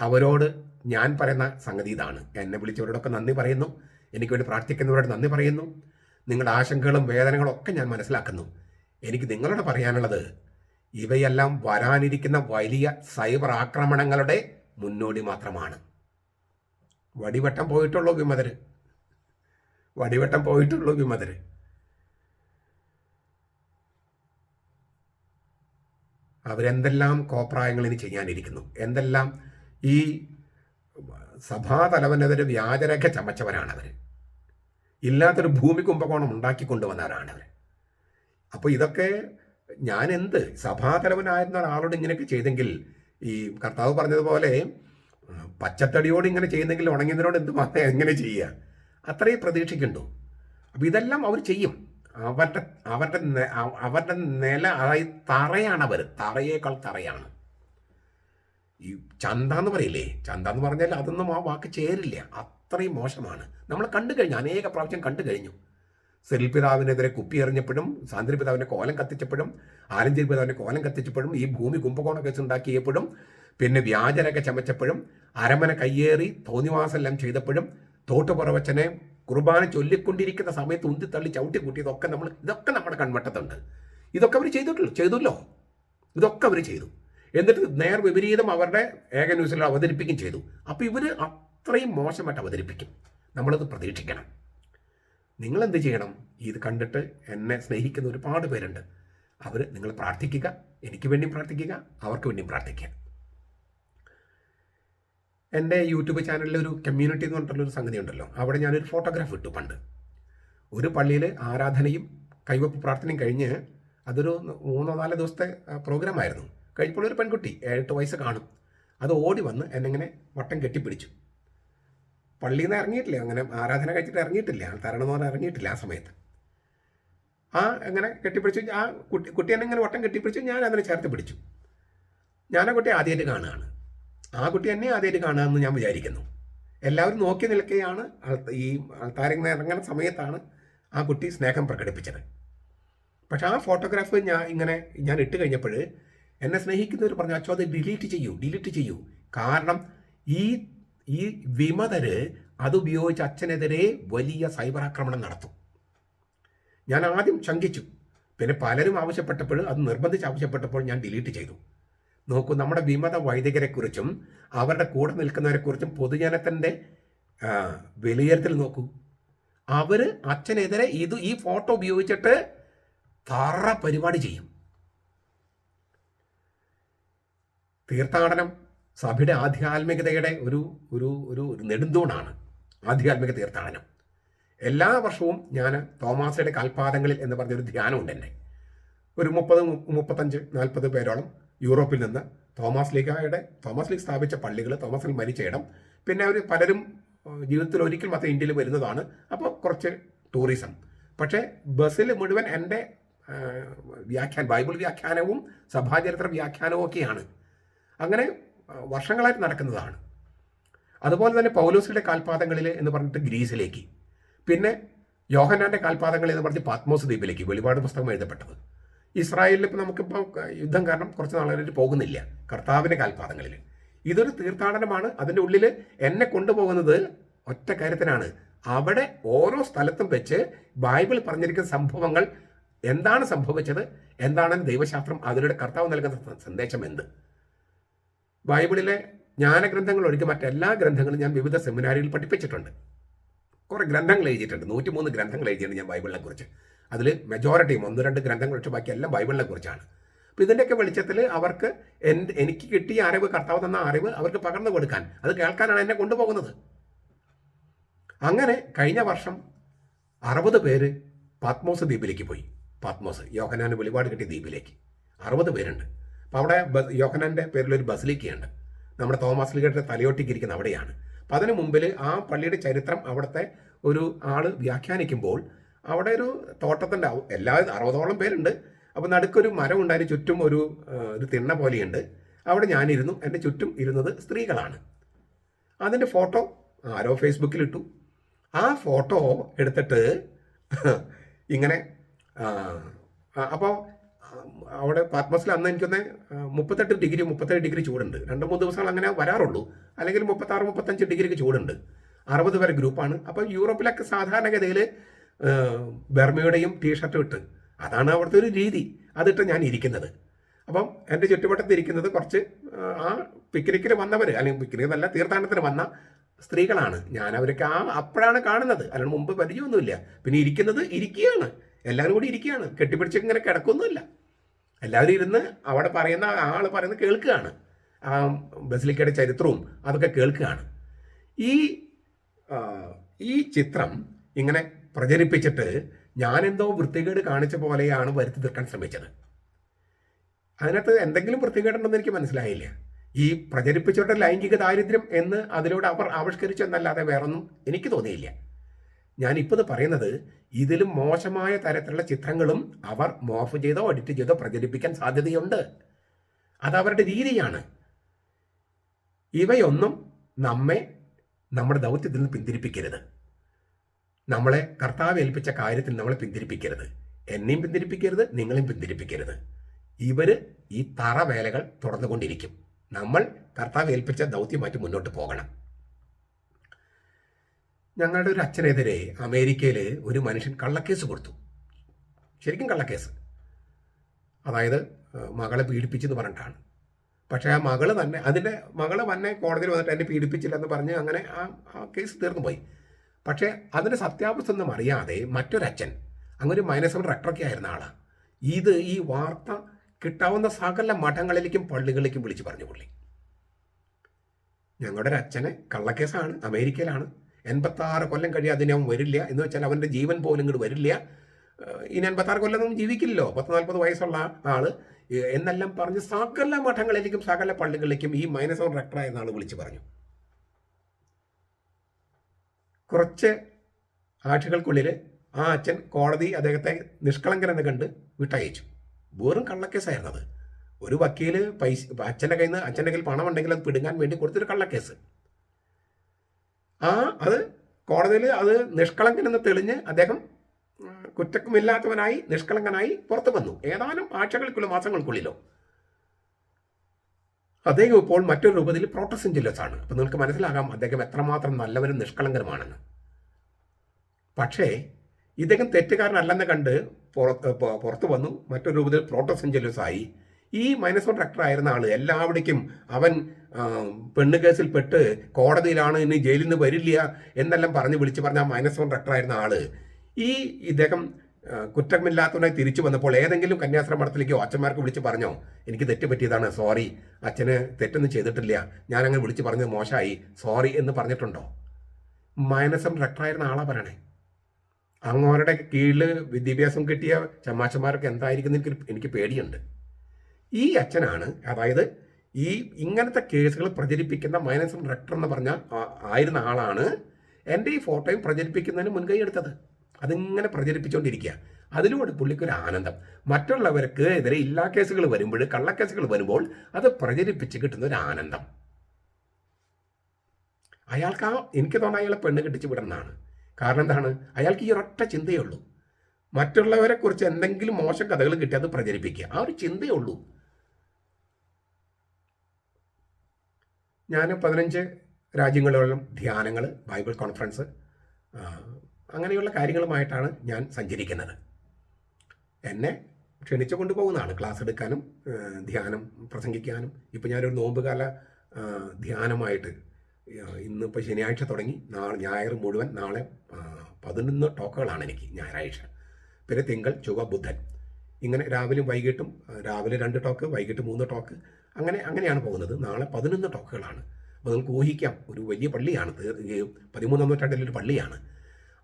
S1: അവരോട് ഞാൻ പറയുന്ന സംഗതി ഇതാണ്. എന്നെ വിളിച്ചവരോടൊക്കെ നന്ദി പറയുന്നു. എനിക്ക് വേണ്ടി പ്രാർത്ഥിക്കുന്നവരോട് നന്ദി പറയുന്നു. നിങ്ങളുടെ ആശങ്കകളും വേദനകളും ഒക്കെ ഞാൻ മനസ്സിലാക്കുന്നു. എനിക്ക് നിങ്ങളോട് പറയാനുള്ളത് ഇവയെല്ലാം വരാനിരിക്കുന്ന വലിയ സൈബർ ആക്രമണങ്ങളുടെ മുന്നോടി മാത്രമാണ്. വടിവട്ടം പോയിട്ടുള്ളൂ വിമതര്. വടിവട്ടം പോയിട്ടുള്ളൂ വിമതര്. അവരെന്തെല്ലാം കോപ്രായങ്ങൾ ഇനി ചെയ്യാനിരിക്കുന്നു? എന്തെല്ലാം ഈ സഭാതലവനെതിരെ വ്യാജരേഖ ചമച്ചവരാണവർ ഇല്ലാത്തൊരു ഭൂമി കുംഭകോണം ഉണ്ടാക്കി കൊണ്ടുവന്നവരാണ് അവർ അപ്പോൾ ഇതൊക്കെ ഞാൻ എന്ത് സഭാതലവനായിരുന്ന ഒരാളോട് ഇങ്ങനെയൊക്കെ ചെയ്തെങ്കിൽ ഈ കർത്താവ് പറഞ്ഞതുപോലെ പച്ചത്തടിയോട് ഇങ്ങനെ ചെയ്യുന്നെങ്കിൽ ഉണങ്ങിയതിനോട് എന്ത് എങ്ങനെ ചെയ്യുക? അത്രയും പ്രതീക്ഷിക്കുന്നുണ്ടോ? അപ്പോൾ ഇതെല്ലാം അവർ ചെയ്യും. അവരുടെ അവരുടെ അവരുടെ നില അതായത് തറയാണ് അവർ തറയേക്കാൾ തറയാണ്. ഈ ചന്ത എന്ന് പറയില്ലേ? ചന്ത എന്ന് പറഞ്ഞാൽ അതൊന്നും ആ വാക്ക് ചേരില്ല. അത്രയും മോശമാണ്. നമ്മൾ കണ്ടു കഴിഞ്ഞു. അനേക പ്രാവശ്യം കണ്ടു കഴിഞ്ഞു. സെറിൽ പിതാവിനെതിരെ കുപ്പി എറിഞ്ഞപ്പോഴും സാന്ദ്രി പിതാവിന്റെ കോലം കത്തിച്ചപ്പോഴും ആലഞ്ചേരി പിതാവിന്റെ കോലം കത്തിച്ചപ്പോഴും ഈ ഭൂമി കുംഭകോണ കേസ് ഉണ്ടാക്കിയപ്പോഴും പിന്നെ വ്യാജരൊക്കെ ചമച്ചപ്പോഴും അരമന കയ്യേറി തോന്നിവാസെല്ലാം ചെയ്തപ്പോഴും തോട്ടുപുറവച്ചനെ കുർബാന ചൊല്ലിക്കൊണ്ടിരിക്കുന്ന സമയത്ത് ഉന്തി തള്ളി ചവിട്ടി കൂട്ടി ഇതൊക്കെ നമ്മൾ ഇതൊക്കെ നമ്മുടെ കൺവട്ടത്തുണ്ട്. ഇതൊക്കെ അവർ ചെയ്തിട്ടുള്ളൂ. ചെയ്തല്ലോ. ഇതൊക്കെ അവർ ചെയ്തു. എന്നിട്ട് നേർ വിപരീതം അവരുടെ ഏക ന്യൂസിൽ അവതരിപ്പിക്കുകയും ചെയ്തു. അപ്പോൾ ഇവർ അത്രയും മോശമായിട്ട് അവതരിപ്പിക്കും. നമ്മളത് പ്രതീക്ഷിക്കണം. നിങ്ങൾ എന്ത് ചെയ്യണം? ഇത് കണ്ടിട്ട് എന്നെ സ്നേഹിക്കുന്ന ഒരുപാട് പേരുണ്ട്. അവർ നിങ്ങൾ പ്രാർത്ഥിക്കുക. എനിക്ക് വേണ്ടിയും പ്രാർത്ഥിക്കുക. അവർക്ക് വേണ്ടിയും പ്രാർത്ഥിക്കുക. എന്റെ യൂട്യൂബ് ചാനലിൽ ഒരു കമ്മ്യൂണിറ്റി എന്ന് പറഞ്ഞിട്ടുള്ളൊരു സംഗതി ഉണ്ടല്ലോ. അവിടെ ഞാനൊരു ഫോട്ടോഗ്രാഫ് ഇട്ടു പണ്ട്. ഒരു പള്ളിയിൽ ആരാധനയും കൈവപ്പ് പ്രാർത്ഥനയും കഴിഞ്ഞ് അതൊരു മൂന്നോ നാലോ ദിവസത്തെ പ്രോഗ്രാം ആയിരുന്നു ഒരു പെൺകുട്ടി ഏഴെട്ട് വയസ്സ് കാണും. അത് ഓടി വന്ന് എന്നെങ്ങനെ വട്ടം കെട്ടിപ്പിടിച്ചു. പള്ളിയിൽ നിന്ന് ഇറങ്ങിയിട്ടില്ല. അങ്ങനെ ആരാധന കഴിച്ചിട്ട് ഇറങ്ങിയിട്ടില്ല. തരണം എന്ന് ഇറങ്ങിയിട്ടില്ല ആ സമയത്ത്. ആ അങ്ങനെ കെട്ടിപ്പിടിച്ചു. ആ കുട്ടി കുട്ടി എന്നെ ഇങ്ങനെ വട്ടം കെട്ടിപ്പിടിച്ചു. ഞാൻ അതിനെ ചേർത്ത് പിടിച്ചു. ഞാൻ ആ കുട്ടി ആദ്യമായിട്ട് കാണുകയാണ്. ആ കുട്ടി എന്നെ ആദ്യമായിട്ട് കാണുകയെന്ന് ഞാൻ വിചാരിക്കുന്നു. എല്ലാവരും നോക്കി നിൽക്കുകയാണ് ഈ ആൾത്താരങ്ങനെ ഇറങ്ങുന്ന സമയത്താണ് ആ കുട്ടി സ്നേഹം പ്രകടിപ്പിച്ചത്. പക്ഷെ ആ ഫോട്ടോഗ്രാഫ് ഞാൻ ഇങ്ങനെ ഞാൻ ഇട്ട് കഴിഞ്ഞപ്പോൾ എന്നെ സ്നേഹിക്കുന്നവർ പറഞ്ഞു അച്ഛോ അത് ഡിലീറ്റ് ചെയ്യൂ ഡിലീറ്റ് ചെയ്യൂ. കാരണം ഈ ഈ വിമതര് അതുപയോഗിച്ച് അച്ഛനെതിരെ വലിയ സൈബർ ആക്രമണം നടത്തും. ഞാൻ ആദ്യം ശങ്കിച്ചു. പിന്നെ പലരും ആവശ്യപ്പെട്ടപ്പോൾ അത് നിർബന്ധിച്ച് ആവശ്യപ്പെട്ടപ്പോൾ ഞാൻ ഡിലീറ്റ് ചെയ്തു. നോക്കൂ നമ്മുടെ വിമത വൈദികരെക്കുറിച്ചും അവരുടെ കൂടെ നിൽക്കുന്നവരെക്കുറിച്ചും പൊതുജനത്തിന്റെ വിലയിരുത്തൽ നോക്കൂ. അവർ അച്ഛനെതിരെ ഇത് ഈ ഫോട്ടോ ഉപയോഗിച്ചിട്ട് തറ പരിപാടി ചെയ്യും. തീർത്ഥാടനം സഭയുടെ ആധ്യാത്മികതയുടെ ഒരു ഒരു ഒരു നെടുന്തൂണാണ് ആധ്യാത്മിക തീർത്ഥാടനം. എല്ലാ വർഷവും ഞാൻ തോമാസയുടെ കാൽപാദങ്ങളിൽ എന്ന് പറഞ്ഞൊരു ധ്യാനമുണ്ട് എന്റെ ഒരു മുപ്പത് മുപ്പത്തഞ്ച് നാൽപ്പത് പേരോളം യൂറോപ്പിൽ നിന്ന് തോമസ് ലീഗയുടെ തോമസ് ലീഗ് സ്ഥാപിച്ച പള്ളികൾ തോമസിൽ മരിച്ച ഇടം. പിന്നെ അവർ പലരും ജീവിതത്തിൽ ഒരിക്കൽ മാത്രം ഇന്ത്യയിൽ വരുന്നതാണ്. അപ്പോൾ കുറച്ച് ടൂറിസം പക്ഷേ ബസ്സിൽ മുഴുവൻ എന്റെ വ്യാഖ്യാനം ബൈബിൾ വ്യാഖ്യാനവും സഭാചരിത്ര വ്യാഖ്യാനവും ഒക്കെയാണ്. അങ്ങനെ വർഷങ്ങളായിട്ട് നടക്കുന്നതാണ്. അതുപോലെ തന്നെ പൗലോസിയുടെ കാൽപാദങ്ങളിൽ എന്ന് പറഞ്ഞിട്ട് ഗ്രീസിലേക്ക്. പിന്നെ യോഹനാന്റെ കാൽപാദങ്ങളിൽ എന്ന് പറഞ്ഞ് പാത്മോസ് ദ്വീപിലേക്ക് വെളിപാട് പുസ്തകം എഴുതപ്പെട്ടത്. ഇസ്രായേലിൽ ഇപ്പോൾ നമുക്കിപ്പോൾ യുദ്ധം കാരണം കുറച്ച് നാളുകളായിട്ട് പോകുന്നില്ല കർത്താവിന്റെ കാൽപാദങ്ങളിൽ ഇതൊരു തീർത്ഥാടനമാണ്. അതിന്റെ ഉള്ളിൽ എന്നെ കൊണ്ടുപോകുന്നത് ഒറ്റ കാര്യത്തിനാണ്. അവിടെ ഓരോ സ്ഥലത്തും വെച്ച് ബൈബിൾ പറഞ്ഞിരിക്കുന്ന സംഭവങ്ങൾ എന്താണ് സംഭവിച്ചത്? എന്താണ് ദൈവശാസ്ത്രം അതിലൂടെ കർത്താവ് നൽകുന്ന സന്ദേശം എന്ത്? ബൈബിളിലെ ജ്ഞാനഗ്രന്ഥങ്ങൾ ഒഴികെ മറ്റെല്ലാ ഗ്രന്ഥങ്ങളും ഞാൻ വിവിധ സെമിനാരിയിൽ പഠിപ്പിച്ചിട്ടുണ്ട്. കുറേ ഗ്രന്ഥങ്ങൾ എഴുതിയിട്ടുണ്ട്. നൂറ്റിമൂന്ന് ഗ്രന്ഥങ്ങൾ എഴുതിയിട്ടുണ്ട് ഞാൻ ബൈബിളിനെ കുറിച്ച്. അതിൽ മെജോറിറ്റിയും ഒന്ന് രണ്ട് ഗ്രന്ഥങ്ങൾ ഒഴിച്ച് ബാക്കി എല്ലാം ബൈബിളിനെ കുറിച്ചാണ്. അപ്പോൾ ഇതിന്റെയൊക്കെ വെളിച്ചത്തിൽ അവർക്ക് എനിക്ക് കിട്ടിയ അറിവ് കർത്താവ് തന്ന അറിവ് അവർക്ക് പകർന്നു കൊടുക്കാൻ അത് കേൾക്കാനാണ് എന്നെ കൊണ്ടുപോകുന്നത്. അങ്ങനെ കഴിഞ്ഞ വർഷം അറുപത് പേര് പാത്മോസ് ദ്വീപിലേക്ക് പോയി. പാത്മോസ് യോഹനാന് വെളിപാട് കിട്ടിയ ദ്വീപിലേക്ക്. അറുപത് പേരുണ്ട്. അപ്പോൾ അവിടെ യോഹനന്റെ പേരിലൊരു ബസിലിക്കയുണ്ട്. നമ്മുടെ തോമസ് ലീഗയുടെ തലയോട്ടിക്കിരിക്കുന്ന അവിടെയാണ്. അപ്പം അതിനു മുമ്പിൽ ആ പള്ളിയുടെ ചരിത്രം അവിടുത്തെ ഒരു ആൾ വ്യാഖ്യാനിക്കുമ്പോൾ അവിടെ ഒരു തോട്ടത്തിന്റെ എല്ലാ അറുപതോളം പേരുണ്ട്. അപ്പോൾ നടുക്കൊരു മരം ഉണ്ടായിരുന്നു ചുറ്റും ഒരു ഒരു തിണ്ണ പോലെയുണ്ട്. അവിടെ ഞാനിരുന്നു. എന്റെ ചുറ്റും ഇരുന്നത് സ്ത്രീകളാണ്. അതിന്റെ ഫോട്ടോ ആരോ ഫേസ്ബുക്കിൽ ഇട്ടു ആ ഫോട്ടോ എടുത്തിട്ട് ഇങ്ങനെ അപ്പോൾ അവിടെ പാത്മസിൽ അന്ന് എനിക്കൊന്ന് മുപ്പത്തെട്ട് ഡിഗ്രി മുപ്പത്തേഴ് ഡിഗ്രി ചൂടുണ്ട്. രണ്ട് മൂന്ന് ദിവസങ്ങൾ അങ്ങനെ വരാറുള്ളൂ. അല്ലെങ്കിൽ മുപ്പത്താറ് മുപ്പത്തഞ്ച് ഡിഗ്രിക്ക് ചൂടുണ്ട്. അറുപത് വരെ ഗ്രൂപ്പാണ്. അപ്പോൾ യൂറോപ്പിലൊക്കെ സാധാരണഗതിയിൽ ബർമയുടെയും ടീഷർട്ടും ഇട്ട്. അതാണ് അവിടുത്തെ ഒരു രീതി. അതിട്ട് ഞാൻ ഇരിക്കുന്നത്. അപ്പം എന്റെ ചുറ്റുവട്ടത്ത് ഇരിക്കുന്നത് കുറച്ച് ആ, പിക്നിക്കിന് വന്നവർ അല്ലെങ്കിൽ പിക്നിക് നല്ല തീർത്ഥാടനത്തിന് വന്ന സ്ത്രീകളാണ്. ഞാൻ അവരൊക്കെ ആ അപ്പോഴാണ് കാണുന്നത്. അല്ലാണ്ട് മുമ്പ് പരിചയമൊന്നുമില്ല. പിന്നെ ഇരിക്കുന്നത് ഇരിക്കുകയാണ്. എല്ലാവരും കൂടി ഇരിക്കുകയാണ്. കെട്ടിപ്പിടിച്ച് ഇങ്ങനെ കിടക്കൊന്നുമില്ല എല്ലാവരും ഇരുന്ന് അവിടെ പറയുന്ന ആൾ പറയുന്നത് കേൾക്കുകയാണ്. ആ ബസിലിക്കയുടെ ചരിത്രവും അതൊക്കെ കേൾക്കുകയാണ്. ഈ ഈ ചിത്രം ഇങ്ങനെ പ്രചരിപ്പിച്ചിട്ട് ഞാനെന്തോ വൃത്തികേട് കാണിച്ച പോലെയാണ് വരുത്തി തീർക്കാൻ ശ്രമിച്ചത്. അതിനകത്ത് എന്തെങ്കിലും വൃത്തികേടുണ്ടെന്ന് എനിക്ക് മനസ്സിലായില്ല. ഈ പ്രചരിപ്പിച്ചവരുടെ ലൈംഗിക ദാരിദ്ര്യം എന്ന് അതിലൂടെ അവർ ആവിഷ്കരിച്ചു എന്നല്ലാതെ വേറൊന്നും എനിക്ക് തോന്നിയില്ല. ഞാനിപ്പോൾ പറയുന്നത് ഇതിലും മോശമായ തരത്തിലുള്ള ചിത്രങ്ങളും അവർ മോഫ് ചെയ്തോ എഡിറ്റ് ചെയ്തോ പ്രചരിപ്പിക്കാൻ സാധ്യതയുണ്ട്. അത് അവരുടെ രീതിയാണ്. ഇവയൊന്നും നമ്മെ നമ്മുടെ ദൗത്യത്തിൽ നിന്ന് പിന്തിരിപ്പിക്കരുത്. നമ്മളെ കർത്താവ് ഏൽപ്പിച്ച കാര്യത്തിൽ നമ്മളെ പിന്തിരിപ്പിക്കരുത്. എന്നെയും പിന്തിരിപ്പിക്കരുത് നിങ്ങളെയും പിന്തിരിപ്പിക്കരുത്. ഇവർ ഈ തറ വേലകൾ തുടർന്നുകൊണ്ടിരിക്കും നമ്മൾ കർത്താവ് ഏൽപ്പിച്ച ദൗത്യമായിട്ട് മുന്നോട്ട് പോകണം. ഞങ്ങളുടെ ഒരു അച്ഛനെതിരെ അമേരിക്കയിൽ ഒരു മനുഷ്യൻ കള്ളക്കേസ് കൊടുത്തു. ശരിക്കും കള്ളക്കേസ്. അതായത് മകളെ പീഡിപ്പിച്ചെന്ന് പറഞ്ഞിട്ടാണ്. പക്ഷേ ആ മകൾ തന്നെ അതിന്റെ മകൾ തന്നെ കോടതിയിൽ വന്നിട്ട് എന്നെ പീഡിപ്പിച്ചില്ലെന്ന് പറഞ്ഞ് അങ്ങനെ ആ ആ കേസ് തീർന്നു പോയി പക്ഷേ അതിന്റെ സത്യാവസ്ഥ ഒന്നും അറിയാതെ മറ്റൊരച്ഛൻ അങ്ങനെ ഒരു മൈനസ് വൺ റെക്ടറൊക്കെ ആയിരുന്ന ആളാണ് ഇത് ഈ വാർത്ത കിട്ടാവുന്ന സകല മഠങ്ങളിലേക്കും പള്ളികളിലേക്കും വിളിച്ചു പറഞ്ഞു പുള്ളി. ഞങ്ങളുടെ ഒരു അച്ഛനെ കള്ളക്കേസാണ് അമേരിക്കയിലാണ്. എൺപത്താറ് കൊല്ലം കഴിയാതെ അവൻ വരില്ല. എന്ന് വെച്ചാൽ അവന്റെ ജീവൻ പോലും ഇങ്ങോട്ട് വരില്ല. ഇനി എൺപത്താറ് കൊല്ലമൊന്നും ജീവിക്കില്ലല്ലോ. പത്ത് നാൽപ്പത് വയസ്സുള്ള ആൾ എന്നെല്ലാം പറഞ്ഞ് സകല മഠങ്ങളിലേക്കും സകല പള്ളികളിലേക്കും ഈ മൈനസ് ഓൺ റെക്ടർ എന്ന ആൾ വിളിച്ചു പറഞ്ഞു. കുറച്ച് ആഴ്ചകൾക്കുള്ളിൽ ആ അച്ഛൻ കോടതി അദ്ദേഹത്തെ നിഷ്കളങ്കനെന്ന് കണ്ട് വിട്ടയച്ചു. വെറും കള്ളക്കേസായിരുന്നത്. ഒരു വക്കീൽ പൈസ അച്ഛന്റെ കയ്യിൽ നിന്ന് അച്ഛന്റെ കയ്യിൽ പണം ഉണ്ടെങ്കിൽ അത് പിടുങ്ങാൻ വേണ്ടി കൊടുത്തൊരു കള്ളക്കേസ്. ആ അത് കോടതിയിൽ അത് നിഷ്കളങ്കനെന്ന് തെളിഞ്ഞ് അദ്ദേഹം കുറ്റക്കുമില്ലാത്തവനായി നിഷ്കളങ്കനായി പുറത്തു വന്നു. ഏതാനും ആഴ്ചകൾക്കുള്ള മാസങ്ങൾക്കുള്ളിലോ. അദ്ദേഹം ഇപ്പോൾ മറ്റൊരു രൂപത്തിൽ പ്രോട്ടസ്റ്റന്റ് ജില്ലസാണ് അപ്പം നിങ്ങൾക്ക് മനസ്സിലാകാം അദ്ദേഹം എത്രമാത്രം നല്ലവരും നിഷ്കളങ്കനുമാണെന്ന് പക്ഷേ ഇദ്ദേഹം തെറ്റുകാരനല്ലെന്ന് കണ്ട് പുറത്ത് പുറത്തു വന്നു. മറ്റൊരു രൂപത്തിൽ പ്രോട്ടസ്റ്റന്റ് ജില്ലസ് ആയി. ഈ മൈനസ് വൺ ഡയറക്ടർ ആയിരുന്ന ആൾ എല്ലാവിടേക്കും അവൻ പെണ്ണ് കേസിൽ പെട്ട് കോടതിയിലാണ് ഇനി ജയിലിൽ നിന്ന് വരില്ല എന്നെല്ലാം പറഞ്ഞ് വിളിച്ച് പറഞ്ഞ ആ മൈനസ് വൺ ഡയറക്ടർ ആയിരുന്ന ആൾ. ഈ ഇദ്ദേഹം കുറ്റമില്ലാത്തവനായി തിരിച്ചു വന്നപ്പോൾ ഏതെങ്കിലും കന്യാസ്ത്രീ മഠത്തിലേക്കോ അച്ഛന്മാർക്ക് വിളിച്ച് പറഞ്ഞോ എനിക്ക് തെറ്റ് പറ്റിയതാണ് സോറി. അച്ഛന് തെറ്റൊന്നും ചെയ്തിട്ടില്ല. ഞാൻ അങ്ങനെ വിളിച്ച് പറഞ്ഞത് മോശമായി. സോറി എന്ന് പറഞ്ഞിട്ടുണ്ടോ? മൈനസ് ആയിരുന്ന ആളാ പറയണേ. അങ്ങോരുടെ കീഴിൽ വിദ്യാഭ്യാസം കിട്ടിയ ചമ്മാച്ചന്മാരൊക്കെ എന്തായിരിക്കും എനിക്ക് എനിക്ക് പേടിയുണ്ട്. ഈ അച്ഛനാണ് അതായത് ഈ ഇങ്ങനത്തെ കേസുകൾ പ്രചരിപ്പിക്കുന്ന മൈനസ് ഡയറക്ടർ എന്ന് പറഞ്ഞ ആയിരുന്ന ആളാണ് എന്റെ ഈ ഫോട്ടോയും പ്രചരിപ്പിക്കുന്നതിന് മുൻകൈ എടുത്തത്. അതിങ്ങനെ പ്രചരിപ്പിച്ചുകൊണ്ടിരിക്കുക അതിലൂടെ പുള്ളിക്കൊരു ആനന്ദം. മറ്റുള്ളവർക്ക് എതിരെ ഇല്ലാ കേസുകൾ വരുമ്പോൾ കള്ളക്കേസുകൾ വരുമ്പോൾ അത് പ്രചരിപ്പിച്ച് കിട്ടുന്ന ഒരു ആനന്ദം. അയാൾക്ക് ആ എനിക്ക് തോന്നുന്നു അയാളെ പെണ്ണ് കെട്ടിച്ച് വിടണമെന്നാണ് കാരണം എന്താണ്? അയാൾക്ക് ഈ ഒരൊറ്റ ചിന്തയേ ഉള്ളൂ. മറ്റുള്ളവരെ കുറിച്ച് എന്തെങ്കിലും മോശം കഥകൾ കിട്ടി അത് പ്രചരിപ്പിക്കുക. ആ ഒരു ചിന്തയേ ഉള്ളൂ. ഞാൻ പതിനഞ്ച് രാജ്യങ്ങളിലും ധ്യാനങ്ങൾ ബൈബിൾ കോൺഫറൻസ് അങ്ങനെയുള്ള കാര്യങ്ങളുമായിട്ടാണ് ഞാൻ സഞ്ചരിക്കുന്നത്. എന്നെ ക്ഷണിച്ചു കൊണ്ടുപോകുന്നതാണ്. ക്ലാസ് എടുക്കാനും ധ്യാനം പ്രസംഗിക്കാനും. ഇപ്പോൾ ഞാനൊരു നോമ്പുകാല ധ്യാനമായിട്ട് ഇന്നിപ്പോൾ ശനിയാഴ്ച തുടങ്ങി. നാളെ ഞായർ മുഴുവൻ നാളെ പതിനൊന്ന് ടോക്കുകളാണ് എനിക്ക് ഞായറാഴ്ച. പിന്നെ തിങ്കൾ ചൊവ്വ ബുധൻ. ഇങ്ങനെ രാവിലെയും വൈകിട്ടും രാവിലെ രണ്ട് ടോക്ക് വൈകിട്ട് മൂന്ന് ടോക്ക് അങ്ങനെ അങ്ങനെയാണ് പോകുന്നത്. നാളെ പതിനൊന്ന് ടോക്കുകളാണ്. അപ്പോൾ നിങ്ങൾക്ക് ഊഹിക്കാം. ഒരു വലിയ പള്ളിയാണ് പതിമൂന്നാം നൂറ്റാണ്ടിലെ ഒരു പള്ളിയാണ്.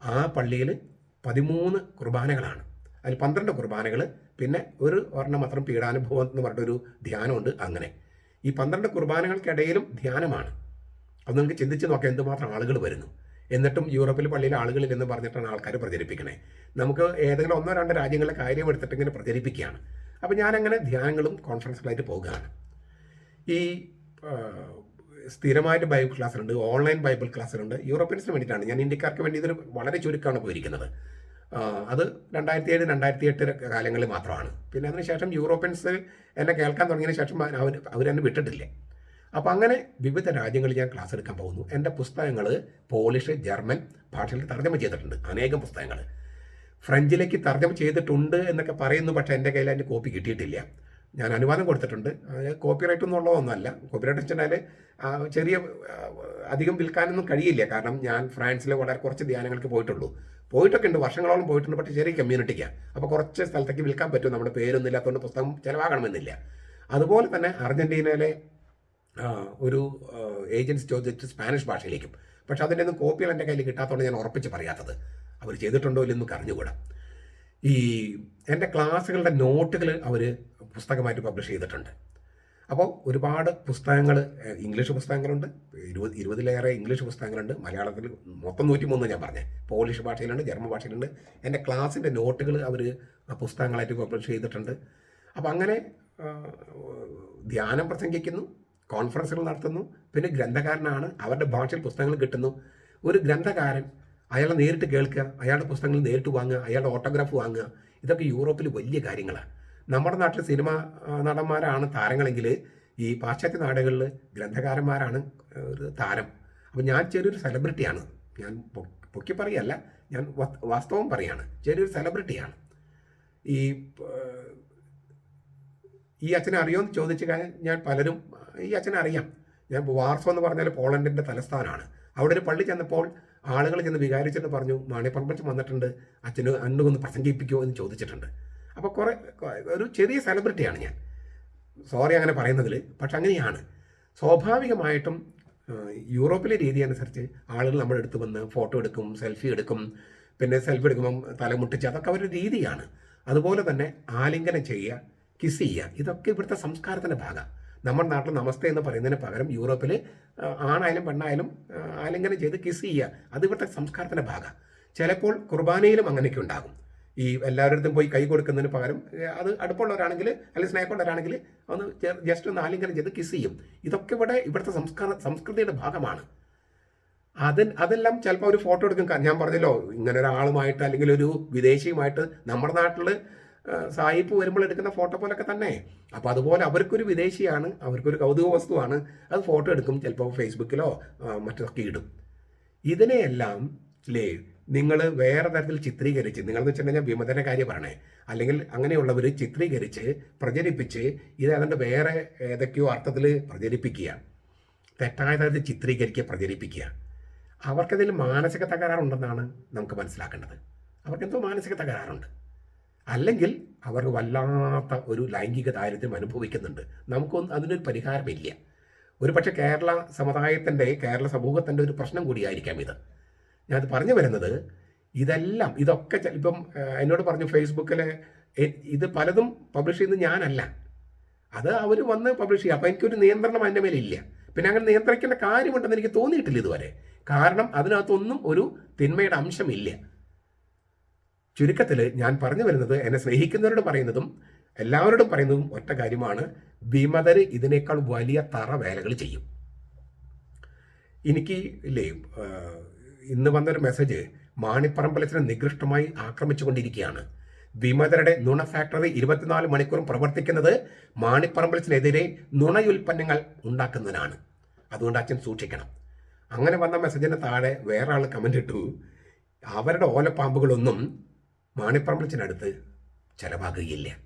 S1: ആ പള്ളിയിൽ പതിമൂന്ന് കുർബാനകളാണ്. അതിൽ പന്ത്രണ്ട് കുർബാനകൾ പിന്നെ ഒരു ഒരെണ്ണം മാത്രം പീഡാനുഭവം എന്ന് പറഞ്ഞൊരു ധ്യാനമുണ്ട് അങ്ങനെ. ഈ പന്ത്രണ്ട് കുർബാനകൾക്കിടയിലും ധ്യാനമാണ്. അത് നിങ്ങൾക്ക് ചിന്തിച്ച് നോക്കാം എന്തുമാത്രം ആളുകൾ വരുന്നു. എന്നിട്ടും യൂറോപ്പിൽ പള്ളിയിലെ ആളുകളിൽ എന്ന് പറഞ്ഞിട്ടാണ് ആൾക്കാർ പ്രചരിപ്പിക്കണേ. നമുക്ക് ഏതെങ്കിലും ഒന്നോ രണ്ടോ രാജ്യങ്ങളിലെ കാര്യം എടുത്തിട്ട് ഇങ്ങനെ പ്രചരിപ്പിക്കുകയാണ്. അപ്പോൾ ഞാനങ്ങനെ ധ്യാനങ്ങളും കോൺഫറൻസുകളായിട്ട് പോകുകയാണ്. ഈ സ്ഥിരമായിട്ട് ബൈബിൾ ക്ലാസ്സിലുണ്ട് ഓൺലൈൻ ബൈബിൾ ക്ലാസ്സിലുണ്ട് യൂറോപ്യൻസിന് വേണ്ടിയിട്ടാണ്. ഞാൻ ഇന്ത്യക്കാർക്ക് വേണ്ടി ഇതിന് വളരെ ചുരുക്കമാണ് പോയിരിക്കുന്നത്. അത് രണ്ടായിരത്തി ഏഴ് രണ്ടായിരത്തി എട്ട് കാലങ്ങളിൽ മാത്രമാണ്. പിന്നെ അതിനുശേഷം യൂറോപ്യൻസ് എന്നെ കേൾക്കാൻ തുടങ്ങിയതിന് ശേഷം അവർ അവരെന്നെ വിട്ടിട്ടില്ല. അപ്പോൾ അങ്ങനെ വിവിധ രാജ്യങ്ങളിൽ ഞാൻ ക്ലാസ് എടുക്കാൻ പോകുന്നു. എന്റെ പുസ്തകങ്ങൾ പോളിഷ് ജർമ്മൻ ഭാഷയിൽ തർജമ ചെയ്തിട്ടുണ്ട് അനേകം പുസ്തകങ്ങൾ ഫ്രഞ്ചിലേക്ക് തർജമ ചെയ്തിട്ടുണ്ട് എന്നൊക്കെ പറയുന്നു പക്ഷേ എന്റെ കയ്യിൽ അതിന്റെ കോപ്പി കിട്ടിയിട്ടില്ല. ഞാൻ അനുവാദം കൊടുത്തിട്ടുണ്ട്. കോപ്പി റൈറ്റ് എന്നുള്ളതൊന്നുമല്ല കോപ്പി റൈറ്റ് വെച്ചാൽ ചെറിയ അധികം വിൽക്കാനൊന്നും കഴിയില്ല. കാരണം ഞാൻ ഫ്രാൻസിലെ വളരെ കുറച്ച് ധ്യാനങ്ങൾക്ക് പോയിട്ടുള്ളൂ. പോയിട്ടൊക്കെ ഉണ്ട് വർഷങ്ങളോളം പോയിട്ടുണ്ട്. പക്ഷേ ചെറിയ കമ്മ്യൂണിറ്റിക്കാണ് അപ്പോൾ കുറച്ച് സ്ഥലത്തേക്ക് വിൽക്കാൻ പറ്റും നമ്മുടെ പേരൊന്നും ഇല്ലാത്തതുകൊണ്ട് പുസ്തകം ചിലവാകണമെന്നില്ല. അതുപോലെ തന്നെ അർജന്റീനയിലെ ഒരു ഏജൻസി ചോദിച്ചിട്ട് സ്പാനിഷ് ഭാഷയിലേക്കും. പക്ഷെ അതിന്റെ ഒന്നും കോപ്പികൾ എന്റെ കയ്യിൽ കിട്ടാത്തതുകൊണ്ട് ഞാൻ ഉറപ്പിച്ച് പറയാത്തത്. അവർ ചെയ്തിട്ടുണ്ടോ ഇല്ലെന്ന് കറിഞ്ഞുകൂടാം ഈ എന്റെ ക്ലാസ്സുകളുടെ നോട്ടുകൾ അവർ പുസ്തകമായിട്ട് പബ്ലിഷ് ചെയ്തിട്ടുണ്ട്. അപ്പോൾ ഒരുപാട് പുസ്തകങ്ങൾ ഇംഗ്ലീഷ് പുസ്തകങ്ങളുണ്ട്. ഇരുപത് ഇരുപതിലേറെ ഇംഗ്ലീഷ് പുസ്തകങ്ങളുണ്ട്. മലയാളത്തിൽ മൊത്തം നൂറ്റി മൂന്ന് ഞാൻ പറഞ്ഞത് പോളിഷ് ഭാഷയിലുണ്ട് ജർമ്മൻ ഭാഷയിലുണ്ട്. എന്റെ ക്ലാസ്സിന്റെ നോട്ടുകൾ അവർ പുസ്തകങ്ങളായിട്ട് പബ്ലിഷ് ചെയ്തിട്ടുണ്ട്. അപ്പോൾ അങ്ങനെ ധ്യാനം പ്രസംഗിക്കുന്നു കോൺഫറൻസുകൾ നടത്തുന്നു. പിന്നെ ഗ്രന്ഥകാരനാണ് അവരുടെ ഭാഷയിൽ പുസ്തകങ്ങൾ കിട്ടുന്നു. ഒരു ഗ്രന്ഥകാരൻ അയാളെ നേരിട്ട് കേൾക്കുക അയാളുടെ പുസ്തകങ്ങൾ നേരിട്ട് വാങ്ങുക അയാളുടെ ഓട്ടോഗ്രാഫ് വാങ്ങുക. ഇതൊക്കെ യൂറോപ്പിൽ വലിയ കാര്യങ്ങളാണ് നമ്മുടെ നാട്ടിൽ സിനിമ നടന്മാരാണ് താരങ്ങളെങ്കിൽ ഈ പാശ്ചാത്യ നാടുകളിൽ ഗ്രന്ഥകാരന്മാരാണ് ഒരു താരം. അപ്പോൾ ഞാൻ ചെറിയൊരു സെലിബ്രിറ്റിയാണ്. ഞാൻ പൊക്കി പറയല്ല ഞാൻ വസ്ത- വാസ്തവം പറയാണ്. ചെറിയൊരു സെലിബ്രിറ്റിയാണ്. ഈ ഈ അച്ഛനെ അറിയുമെന്ന് ചോദിച്ചു കഴിഞ്ഞാൽ ഞാൻ പലരും ഈ അച്ഛനെ അറിയാം. ഞാൻ വാർസോ എന്ന് പറഞ്ഞാൽ പോളണ്ടിന്റെ തലസ്ഥാനമാണ് അവിടെ ഒരു പള്ളി ചെന്നപ്പോൾ ആളുകൾ ചെന്ന് വികാരിച്ചെന്ന് പറഞ്ഞു മാണിപ്പറമ്പച്ച് വന്നിട്ടുണ്ട് അച്ഛന് അന്ന് ഒന്ന് എന്ന് ചോദിച്ചിട്ടുണ്ട്. അപ്പോൾ കുറേ ഒരു ചെറിയ സെലിബ്രിറ്റിയാണ് ഞാൻ. സോറി അങ്ങനെ പറയുന്നതിൽ പക്ഷെ അങ്ങനെയാണ്. സ്വാഭാവികമായിട്ടും യൂറോപ്പിലെ രീതി അനുസരിച്ച് ആളുകൾ നമ്മുടെ അടുത്ത് വന്ന് ഫോട്ടോ എടുക്കും സെൽഫി എടുക്കും പിന്നെ സെൽഫി എടുക്കുമ്പം തലമുട്ടിച്ച് അതൊക്കെ അവരുടെ രീതിയാണ്. അതുപോലെ തന്നെ ആലിംഗനം ചെയ്യുക കിസ് ചെയ്യുക ഇതൊക്കെ ഇവിടുത്തെ സംസ്കാരത്തിന്റെ ഭാഗം നമ്മുടെ നാട്ടിൽ നമസ്തേ എന്ന് പറയുന്നതിന് പകരം യൂറോപ്പിൽ ആണായാലും പെണ്ണായാലും ആലിംഗനം ചെയ്ത് കിസ് ചെയ്യുക. അത് ഇവിടുത്തെ സംസ്കാരത്തിന്റെ ഭാഗം. ചിലപ്പോൾ കുർബാനയിലും അങ്ങനെയൊക്കെ ഉണ്ടാകും. ഈ എല്ലാവരുടെ പോയി കൈ കൊടുക്കുന്നതിന് പകരം അത് അടുപ്പുള്ളവരാണെങ്കിൽ അല്ലെങ്കിൽ സ്നേഹമുള്ളവരാണെങ്കിൽ ഒന്ന് ജസ്റ്റ് ഒന്ന് ആലിംഗനം ചെയ്ത് കിസ് ചെയ്യും. ഇതൊക്കെ ഇവിടെ ഇവിടുത്തെ സംസ്കാര സംസ്കൃതിയുടെ ഭാഗമാണ്. അത് അതെല്ലാം ചിലപ്പോൾ ഒരു ഫോട്ടോ എടുക്കും. ഞാൻ പറഞ്ഞല്ലോ ഇങ്ങനെ ഒരാളുമായിട്ട് അല്ലെങ്കിൽ ഒരു വിദേശിയുമായിട്ട് നമ്മുടെ നാട്ടിൽ സായിപ്പ് വരുമ്പോൾ എടുക്കുന്ന ഫോട്ടോ പോലൊക്കെ തന്നെ. അപ്പോൾ അതുപോലെ അവർക്കൊരു വിദേശിയാണ് അവർക്കൊരു കൗതുക വസ്തുവാണ്. അത് ഫോട്ടോ എടുക്കും ചിലപ്പോൾ ഫേസ്ബുക്കിലോ മറ്റൊക്കെ ഇടും. ഇതിനെയെല്ലാം ലേ നിങ്ങൾ വേറെ തരത്തിൽ ചിത്രീകരിച്ച് നിങ്ങൾ നിങ്ങളെന്ന് വെച്ചിട്ടുണ്ടെങ്കിൽ വിമതന കാര്യം പറയണേ. അല്ലെങ്കിൽ അങ്ങനെയുള്ളവർ ചിത്രീകരിച്ച് പ്രചരിപ്പിച്ച് ഇത് അതുകൊണ്ട് വേറെ ഏതൊക്കെയോ അർത്ഥത്തിൽ പ്രചരിപ്പിക്കുക. തെറ്റായ തരത്തിൽ ചിത്രീകരിക്കുക പ്രചരിപ്പിക്കുക. അവർക്കതിൽ മാനസിക തകരാറുണ്ടെന്നാണ് നമുക്ക് മനസ്സിലാക്കേണ്ടത്. അവർക്കെന്തോ മാനസിക തകരാറുണ്ട്. അല്ലെങ്കിൽ അവർ വല്ലാത്ത ഒരു ലൈംഗിക ദാരിദ്ര്യം അനുഭവിക്കുന്നുണ്ട്. നമുക്കൊന്നും അതിനൊരു പരിഹാരമില്ല. ഒരു പക്ഷേ കേരള സമുദായത്തിന്റെ കേരള സമൂഹത്തിന്റെ ഒരു പ്രശ്നം കൂടിയായിരിക്കാം ഇത്. ഞാനത് പറഞ്ഞു വരുന്നത് ഇതെല്ലാം ഇതൊക്കെ ഇപ്പം എന്നോട് പറഞ്ഞു ഫേസ്ബുക്കിലെ ഇത് പലതും പബ്ലിഷ് ചെയ്യുന്നത് ഞാനല്ല. അത് അവർ വന്ന് പബ്ലിഷ് ചെയ്യുക. അപ്പോൾ എനിക്കൊരു നിയന്ത്രണം അതിന്റെ മേലില്ല. പിന്നെ അങ്ങനെ നിയന്ത്രിക്കേണ്ട കാര്യമുണ്ടെന്ന് എനിക്ക് തോന്നിയിട്ടില്ല ഇതുവരെ. കാരണം അതിനകത്തൊന്നും ഒരു തിന്മയുടെ അംശമില്ല. ചുരുക്കത്തിൽ ഞാൻ പറഞ്ഞു വരുന്നത് എന്നെ സ്നേഹിക്കുന്നവരോട് പറയുന്നതും എല്ലാവരോടും പറയുന്നതും ഒറ്റ കാര്യമാണ്. ഭീമതർ ഇതിനേക്കാൾ വലിയ തറ വേലകൾ ചെയ്യും. എനിക്ക് ഇല്ലേ ഇന്ന് വന്നൊരു മെസ്സേജ് മാണിപ്പറമ്പലത്തിനെ നികൃഷ്ടമായി ആക്രമിച്ചുകൊണ്ടിരിക്കുകയാണ്. വിമതരുടെ നുണ ഫാക്ടറി ഇരുപത്തിനാല് മണിക്കൂറും പ്രവർത്തിക്കുന്നത് മാണിപ്പറമ്പലത്തിനെതിരെ നുണയുൽപ്പന്നങ്ങൾ ഉണ്ടാക്കുന്നതിനാണ് അതുകൊണ്ട് അച്ഛൻ സൂക്ഷിക്കണം. അങ്ങനെ വന്ന മെസ്സേജിന് താഴെ വേറെ ആൾ കമന്റ് ഇട്ടു. അവരുടെ ഓലപ്പാമ്പുകളൊന്നും മാണിപ്പറമ്പലത്തിനടുത്ത് ചിലവാകുകയില്ല.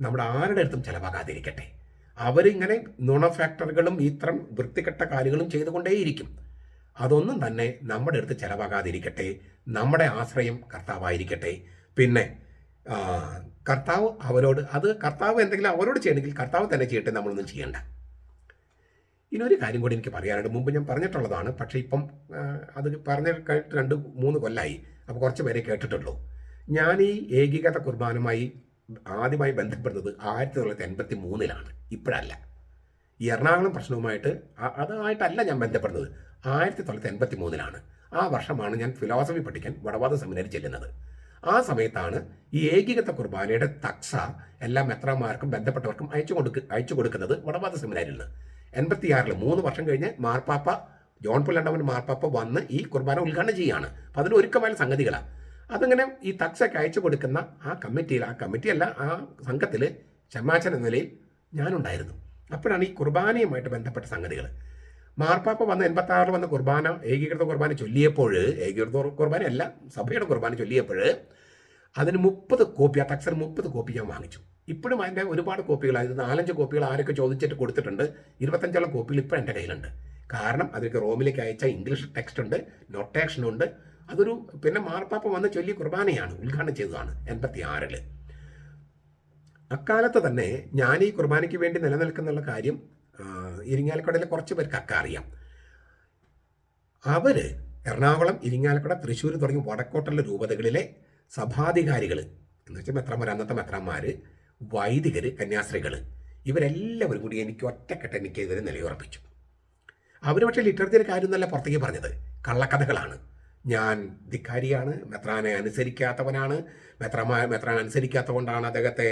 S1: നമ്മുടെ ആരുടെ അടുത്തും ചിലവാകാതിരിക്കട്ടെ. അവരിങ്ങനെ നുണ ഫാക്ടറികളും ഇത്തരം വൃത്തികെട്ട കാര്യങ്ങളും ചെയ്തുകൊണ്ടേയിരിക്കും. അതൊന്നും തന്നെ നമ്മുടെ അടുത്ത് ചിലവാകാതിരിക്കട്ടെ. നമ്മുടെ ആശ്രയം കർത്താവായിരിക്കട്ടെ. പിന്നെ കർത്താവ് അവരോട് അത് കർത്താവ് എന്തെങ്കിലും അവരോട് ചെയ്യണമെങ്കിൽ കർത്താവ് തന്നെ ചെയ്യട്ടെ നമ്മളൊന്നും ചെയ്യണ്ട. ഇനി ഒരു കാര്യം കൂടി എനിക്ക് പറയാനുണ്ട്. മുമ്പ് ഞാൻ പറഞ്ഞിട്ടുള്ളതാണ്. പക്ഷേ ഇപ്പം അത് പറഞ്ഞ രണ്ട് മൂന്ന് കൊല്ലായി. അപ്പോൾ കുറച്ച് പേരെ കേട്ടിട്ടുള്ളൂ. ഞാൻ ഈ ഏകീകൃത കുർബാനുമായി ആദ്യമായി ബന്ധപ്പെടുന്നത് ആയിരത്തി തൊള്ളായിരത്തി എൺപത്തി മൂന്നിലാണ് ഇപ്പോഴല്ല. ഈ എറണാകുളം പ്രശ്നവുമായിട്ട് അതായിട്ടല്ല ഞാൻ ബന്ധപ്പെടുന്നത്. ആയിരത്തി തൊള്ളായിരത്തി എൺപത്തി മൂന്നിലാണ് ആ വർഷമാണ് ഞാൻ ഫിലോസഫി പഠിക്കാൻ വടവാദ സെമിനാരി ചെല്ലുന്നത്. ആ സമയത്താണ് ഈ ഏകീകൃത കുർബാനയുടെ തക്സ എല്ലാ മെത്രാമാർക്കും ബന്ധപ്പെട്ടവർക്കും അയച്ചു കൊടുക്ക അയച്ചു കൊടുക്കുന്നത് വടവാദ സെമിനാരിൽ നിന്ന്. എൺപത്തിയാറിൽ മൂന്ന് വർഷം കഴിഞ്ഞ് മാർപ്പാപ്പ ജോൺ പുല്ലണ്ടവൻ മാർപ്പാപ്പ വന്ന് ഈ കുർബാന ഉദ്ഘാടനം ചെയ്യുകയാണ്. അപ്പം അതിന് ഒരുക്കമായ സംഗതികളാണ് അതങ്ങനെ ഈ തക്സയ്ക്ക് അയച്ചു കൊടുക്കുന്ന ആ കമ്മിറ്റിയിൽ ആ കമ്മിറ്റിയല്ല ആ സംഘത്തിൽ ചെമ്മാച്ചൻ എന്ന നിലയിൽ ഞാനുണ്ടായിരുന്നു. അപ്പോഴാണ് ഈ കുർബാനയുമായിട്ട് ബന്ധപ്പെട്ട സംഗതികൾ മാർപ്പാപ്പ വന്ന് എൺപത്താറിൽ വന്ന കുർബാന ഏകീകൃത കുർബാന ചൊല്ലിയപ്പോൾ ഏകീകൃത കുർബാന അല്ല സഭയുടെ കുർബാന ചൊല്ലിയപ്പോൾ അതിന് മുപ്പത് കോപ്പി ആ തക്സർ മുപ്പത് കോപ്പി ഞാൻ വാങ്ങിച്ചു. ഇപ്പോഴും അതിന്റെ ഒരുപാട് കോപ്പികൾ അതായത് നാലഞ്ച് കോപ്പികൾ ആരൊക്കെ ചോദിച്ചിട്ട് കൊടുത്തിട്ടുണ്ട് ഇരുപത്തഞ്ചോളം കോപ്പികൾ ഇപ്പോൾ എന്റെ കയ്യിലുണ്ട്. കാരണം അതിലേക്ക് റോമിലേക്ക് അയച്ച ഇംഗ്ലീഷ് ടെക്സ്റ്റ് ഉണ്ട് നൊട്ടേഷൻ ഉണ്ട് അതൊരു പിന്നെ മാർപ്പാപ്പ വന്ന് ചൊല്ലി കുർബാനയാണ് ഉദ്ഘാടനം ചെയ്തതാണ് എൺപത്തി ആറിൽ അക്കാലത്ത് തന്നെ ഞാൻ ഈ കുർബാനയ്ക്ക് വേണ്ടി നിലനിൽക്കുന്നുള്ള കാര്യം ഇരിങ്ങാലക്കുടയിലെ കുറച്ച് പേർക്ക് അക്ക അറിയാം. അവർ എറണാകുളം ഇരിങ്ങാലക്കുട തൃശ്ശൂർ തുടങ്ങി വടക്കോട്ടുള്ള രൂപതകളിലെ സഭാധികാരികൾ എന്ന് വെച്ചാൽ മെത്രാമാർ അന്നത്തെ മെത്രാന്മാർ വൈദികർ കന്യാസ്ത്രീകൾ ഇവരെല്ലാവരും കൂടി എനിക്ക് ഒറ്റക്കെട്ട് എനിക്കെതിരെ നിലയുറപ്പിച്ചു. അവർ പക്ഷേ ലിറ്ററേച്ചർ കാര്യം എന്നല്ല പുറത്തേക്ക് പറഞ്ഞത്. കള്ളക്കഥകളാണ്. ഞാൻ ധിക്കാരിയാണ് മെത്രാനെ അനുസരിക്കാത്തവനാണ് മെത്രമായ മെത്രാൻ അനുസരിക്കാത്തതുകൊണ്ടാണ് അദ്ദേഹത്തെ